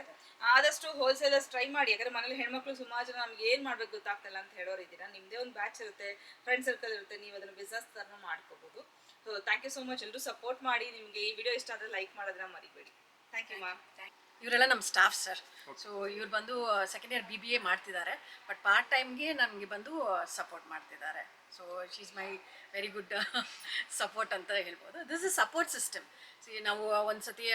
A: ಆದಷ್ಟು ಹೋಲ್ಸೇಲರ್ಸ್ ಟ್ರೈ ಮಾಡಿ. ಯಾಕಂದ್ರೆ ಮನೇಲಿ ಹೆಣ್ಮಕ್ಳು ಸುಮಾರು ಜನ ನಮ್ಗೆ ಏನ್ ಮಾಡ್ಬೇಕು ಗೊತ್ತಾಗ್ತಿಲ್ಲ ಅಂತ ಹೇಳೋರು ಇದ್ದೀರಾ? ನಿಮ್ದೇ ಒಂದು ಬ್ಯಾಚ್ ಇರುತ್ತೆ ಫ್ರೆಂಡ್ ಸರ್ಕಲ್ ಇರುತ್ತೆ ನೀವು ಅದನ್ನ ಬಿಸ್ನೆಸ್ ತರ ಮಾಡ್ಕೋಬಹುದು so thank you so much ಎಲ್ಲರೂ ಸಪೋರ್ಟ್ ಮಾಡಿ. ನಿಮ್ಗೆ ಈ ವಿಡಿಯೋ ಇಷ್ಟ ಆದ್ರೆ ಲೈಕ್ ಮಾಡೋದನ್ನ ಮರಿಬೇಡಿ. ಥ್ಯಾಂಕ್ ಯು ಮ್ಯಾಮ್
B: ಇವರೆಲ್ಲ ನಮ್ಮ ಸ್ಟಾಫ್ ಸರ್ ಸೊ ಇವ್ರು ಬಂದು second year B B A ಮಾಡ್ತಿದ್ದಾರೆ. ಬಟ್ ಪಾರ್ಟ್ ಟೈಮ್ಗೆ ನನಗೆ ಬಂದು ಸಪೋರ್ಟ್ ಮಾಡ್ತಿದ್ದಾರೆ. So she is my very good support ಅಂತ ಹೇಳ್ಬೋದು. ದಿಸ್ ಇಸ್ ಸಪೋರ್ಟ್ ಸಿಸ್ಟಮ್ ಸಿ ನಾವು ಒಂದು ಸತಿ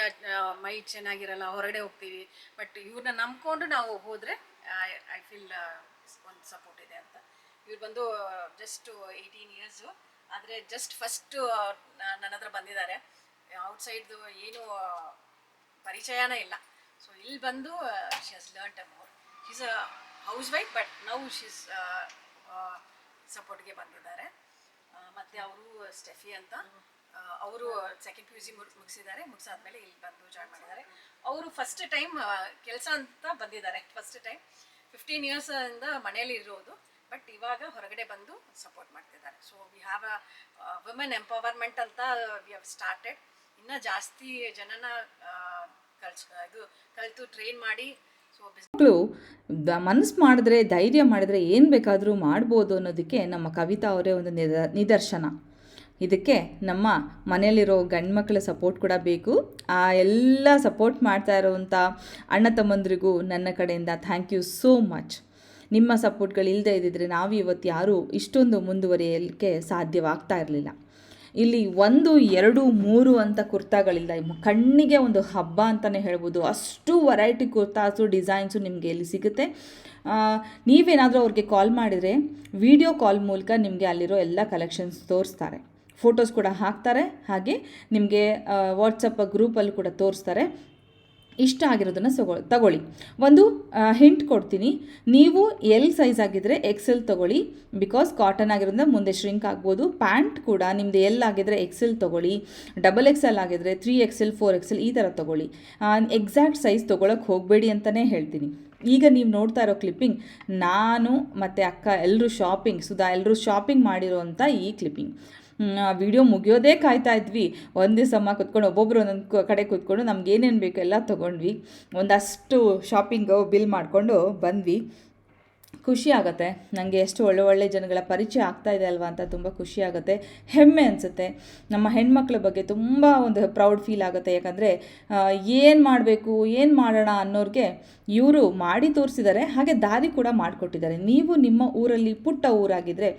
B: ಮೈ ಚೆನ್ನಾಗಿರಲ್ಲ ಹೊರಗಡೆ ಹೋಗ್ತೀವಿ. ಬಟ್ ಇವ್ರನ್ನ ನಂಬ್ಕೊಂಡು ನಾವು ಹೋದರೆ ಐ ಫೀಲ್ ಒಂದು ಸಪೋರ್ಟ್ ಇದೆ ಅಂತ. ಇವ್ರು ಬಂದು ಜಸ್ಟ್ ಏಯ್ಟೀನ್ ಇಯರ್ಸು ಆದರೆ ಜಸ್ಟ್ ಫಸ್ಟು ನನ್ನ ಹತ್ರ ಬಂದಿದ್ದಾರೆ. ಔಟ್ಸೈಡ್ದು ಏನು ಪರಿಚಯನೇ ಇಲ್ಲ. ಸೊ ಇಲ್ಲಿ ಬಂದು she has learn more she's a house wife but now she's ಸಪೋರ್ಟ್ಗೆ ಬಂದಿದ್ದಾರೆ. ಮತ್ತು ಮತ್ತೆ ಅವರು ಸ್ಟೆಫಿ ಅಂತ. ಅವರು ಸೆಕೆಂಡ್ ಪಿ ಯು ಸಿ ಮುಗಿಸಿದ್ದಾರೆ. ಮುಗಿಸಾದ್ಮೇಲೆ ಇಲ್ಲಿ ಬಂದು ಜಾಯ್ನ್ ಮಾಡಿದ್ದಾರೆ. ಅವರು ಫಸ್ಟ್ ಟೈಮ್ ಕೆಲಸ ಅಂತ ಬಂದಿದ್ದಾರೆ. ಫಸ್ಟ್ ಟೈಮ್ ಫಿಫ್ಟೀನ್ ಇಯರ್ಸಿಂದ ಮನೆಯಲ್ಲಿ ಇರೋದು. ಬಟ್ ಇವಾಗ ಹೊರಗಡೆ ಬಂದು ಸಪೋರ್ಟ್ ಮಾಡ್ತಿದ್ದಾರೆ. So we have a women empowerment ಅಂತ ವಿ ಹ್ಯಾವ್ ಸ್ಟಾರ್ಟೆಡ್ ಇನ್ನೂ ಜಾಸ್ತಿ ಜನನ ಟ್ರೈನ್ ಮಾಡಿ
A: ಮಕ್ಕಳು ಮನಸ್ಸು ಮಾಡಿದ್ರೆ, ಧೈರ್ಯ ಮಾಡಿದ್ರೆ ಏನು ಬೇಕಾದರೂ ಮಾಡ್ಬೋದು ಅನ್ನೋದಕ್ಕೆ ನಮ್ಮ ಕವಿತಾ ಅವರೇ ಒಂದು ನಿದ, ನಿದರ್ಶನ. ಇದಕ್ಕೆ ನಮ್ಮ ಮನೆಯಲ್ಲಿರೋ ಗಂಡು ಮಕ್ಕಳ ಸಪೋರ್ಟ್ ಕೂಡ ಬೇಕು. ಆ ಎಲ್ಲ ಸಪೋರ್ಟ್ ಮಾಡ್ತಾ ಇರೋವಂಥ ಅಣ್ಣ ತಮ್ಮಂದ್ರಿಗೂ ನನ್ನ ಕಡೆಯಿಂದ ಥ್ಯಾಂಕ್ ಯು ಸೋ ಮಚ್ ನಿಮ್ಮ ಸಪೋರ್ಟ್ಗಳು ಇಲ್ಲದೇ ಇದ್ದಿದ್ರೆ ನಾವು ಇವತ್ತು ಯಾರೂ ಇಷ್ಟೊಂದು ಮುಂದುವರಿಯಲಿಕ್ಕೆ ಸಾಧ್ಯವಾಗ್ತಾ ಇರಲಿಲ್ಲ. ಇಲ್ಲಿ ಒಂದು, ಎರಡು, ಮೂರು ಅಂತ ಕುರ್ತಾಗಳಿಲ್ಲ. ಕಣ್ಣಿಗೆ ಒಂದು ಹಬ್ಬ ಅಂತಲೇ ಹೇಳ್ಬೋದು. ಅಷ್ಟು ವೆರೈಟಿ ಕುರ್ತಾಸು ಡಿಸೈನ್ಸು ನಿಮಗೆ ಇಲ್ಲಿ ಸಿಗುತ್ತೆ. ನೀವೇನಾದರೂ ಅವ್ರಿಗೆ ಕಾಲ್ ಮಾಡಿದರೆ ವಿಡಿಯೋ ಕಾಲ್ ಮೂಲಕ ನಿಮಗೆ ಅಲ್ಲಿರೋ ಎಲ್ಲ ಕಲೆಕ್ಷನ್ಸ್ ತೋರಿಸ್ತಾರೆ. ಫೋಟೋಸ್ ಕೂಡ ಹಾಕ್ತಾರೆ. ಹಾಗೆ ನಿಮಗೆ ವಾಟ್ಸಪ್ ಗ್ರೂಪಲ್ಲಿ ಕೂಡ ತೋರಿಸ್ತಾರೆ. ಇಷ್ಟ ಆಗಿರೋದನ್ನು ಸಗೊ, ತಗೊಳ್ಳಿ. ಒಂದು ಹಿಂಟ್ ಕೊಡ್ತೀನಿ. ನೀವು ಎಲ್ ಸೈಜ್ ಆಗಿದ್ದರೆ ಎಕ್ಸೆಲ್ ತಗೊಳ್ಳಿ. ಬಿಕಾಸ್ ಕಾಟನ್ ಆಗಿರೋದ್ರಿಂದ ಮುಂದೆ ಶ್ರಿಂಕ್ ಆಗ್ಬೋದು. ಪ್ಯಾಂಟ್ ಕೂಡ ನಿಮ್ಮದು ಎಲ್ ಆಗಿದ್ರೆ ಎಕ್ಸೆಲ್ ತಗೊಳ್ಳಿ. ಡಬಲ್ ಎಕ್ಸೆಲ್ ಆಗಿದ್ದರೆ ತ್ರೀ ಎಕ್ಸೆಲ್ ಫೋರ್ ಎಕ್ಸೆಲ್ ಈ ಥರ ತಗೊಳ್ಳಿ. ಎಕ್ಸಾಕ್ಟ್ ಸೈಜ್ ತೊಗೊಳಕ್ಕೆ ಹೋಗಬೇಡಿ ಅಂತಲೇ ಹೇಳ್ತೀನಿ. ಈಗ ನೀವು ನೋಡ್ತಾ ಇರೋ ಕ್ಲಿಪ್ಪಿಂಗ್ ನಾನು ಮತ್ತು ಅಕ್ಕ ಎಲ್ಲರೂ ಶಾಪಿಂಗ್ ಸುಧಾ ಎಲ್ಲರೂ ಶಾಪಿಂಗ್ ಮಾಡಿರೋವಂಥ ಈ ಕ್ಲಿಪ್ಪಿಂಗ್ ವಿಡಿಯೋ ಮುಗಿಯೋದೇ ಕಾಯ್ತಾ ಇದ್ವಿ. ಒಂದು ದಿವಸ ಕುತ್ಕೊಂಡು ಒಬ್ಬೊಬ್ಬರು ಒಂದೊಂದು ಕಡೆ ಕೂತ್ಕೊಂಡು ನಮ್ಗೆ ಏನೇನು ಬೇಕು ಎಲ್ಲ ತೊಗೊಂಡ್ವಿ. ಒಂದಷ್ಟು ಶಾಪಿಂಗು ಬಿಲ್ ಮಾಡಿಕೊಂಡು ಬಂದ್ವಿ. ಖುಷಿ ಆಗುತ್ತೆ. ನನಗೆ ಎಷ್ಟು ಒಳ್ಳೆ ಒಳ್ಳೆ ಜನಗಳ ಪರಿಚಯ ಆಗ್ತಾ ಇದೆ ಅಲ್ವಾ ಅಂತ ತುಂಬ ಖುಷಿ ಆಗುತ್ತೆ. ಹೆಮ್ಮೆ ಅನಿಸುತ್ತೆ. ನಮ್ಮ ಹೆಣ್ಮಕ್ಳ ಬಗ್ಗೆ ತುಂಬ ಒಂದು ಪ್ರೌಡ್ ಫೀಲ್ ಆಗುತ್ತೆ. ಯಾಕಂದರೆ ಏನು ಮಾಡಬೇಕು, ಏನು ಮಾಡೋಣ ಅನ್ನೋರಿಗೆ ಇವರು ಮಾಡಿ ತೋರಿಸಿದ್ದಾರೆ, ಹಾಗೆ ದಾರಿ ಕೂಡ ಮಾಡಿಕೊಟ್ಟಿದ್ದಾರೆ. ನೀವು ನಿಮ್ಮ ಊರಲ್ಲಿ ಪುಟ್ಟ ಊರಾಗಿದ್ದರೆ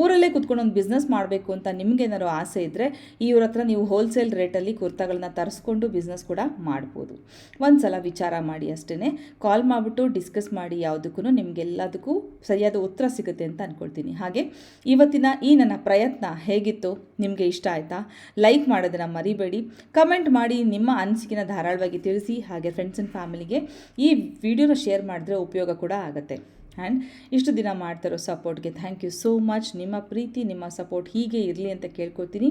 A: ಊರಲ್ಲೇ ಕುತ್ಕೊಂಡು ಒಂದು ಬಿಸ್ನೆಸ್ ಮಾಡಬೇಕು ಅಂತ ನಿಮಗೇನಾದ್ರು ಆಸೆ ಇದ್ದರೆ ಇವ್ರ ಹತ್ರ ನೀವು ಹೋಲ್ಸೇಲ್ ರೇಟಲ್ಲಿ ಕುರ್ತಾಗಳನ್ನ ತರಿಸ್ಕೊಂಡು ಬಿಸ್ನೆಸ್ ಕೂಡ ಮಾಡ್ಬೋದು. ಒಂದು ಸಲ ವಿಚಾರ ಮಾಡಿ ಅಷ್ಟೇ ಕಾಲ್ ಮಾಡಿಬಿಟ್ಟು ಡಿಸ್ಕಸ್ ಮಾಡಿ ಯಾವುದಕ್ಕೂ ನಿಮಗೆಲ್ಲದಕ್ಕೂ ಸರಿಯಾದ ಉತ್ತರ ಸಿಗುತ್ತೆ ಅಂತ ಅಂದ್ಕೊಳ್ತೀನಿ ಹಾಗೆ ಇವತ್ತಿನ ಈ ನನ್ನ ಪ್ರಯತ್ನ ಹೇಗಿತ್ತು? ನಿಮಗೆ ಇಷ್ಟ ಆಯಿತಾ? ಲೈಕ್ ಮಾಡೋದನ್ನು ಮರಿಬೇಡಿ. ಕಮೆಂಟ್ ಮಾಡಿ ನಿಮ್ಮ ಅನಿಸಿಕೆನ ಧಾರಾಳವಾಗಿ ತಿಳಿಸಿ. ಹಾಗೆ ಫ್ರೆಂಡ್ಸ್ ಆ್ಯಂಡ್ ಫ್ಯಾಮಿಲಿಗೆ ಈ ವಿಡಿಯೋನ ಶೇರ್ ಮಾಡಿದ್ರೆ ಉಪಯೋಗ ಕೂಡ ಆಗುತ್ತೆ. ಆ್ಯಂಡ್ ಇಷ್ಟು ದಿನ ಮಾಡ್ತಾರೋ ಸಪೋರ್ಟ್ಗೆ ಥ್ಯಾಂಕ್ ಯು ಸೋ ಮಚ್ ನಿಮ್ಮ ಪ್ರೀತಿ, ನಿಮ್ಮ ಸಪೋರ್ಟ್ ಹೀಗೆ ಇರಲಿ ಅಂತ ಕೇಳ್ಕೊತೀನಿ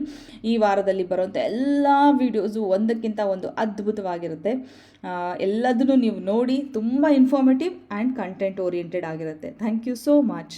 A: ಈ ವಾರದಲ್ಲಿ ಬರೋಂಥ ಎಲ್ಲ ವೀಡಿಯೋಸು ಒಂದಕ್ಕಿಂತ ಒಂದು ಅದ್ಭುತವಾಗಿರುತ್ತೆ. ಎಲ್ಲದನ್ನು ನೀವು ನೋಡಿ ತುಂಬ ಇನ್ಫಾರ್ಮೇಟಿವ್ ಆ್ಯಂಡ್ ಕಂಟೆಂಟ್ ಓರಿಯೆಂಟೆಡ್ ಆಗಿರುತ್ತೆ. Thank you so much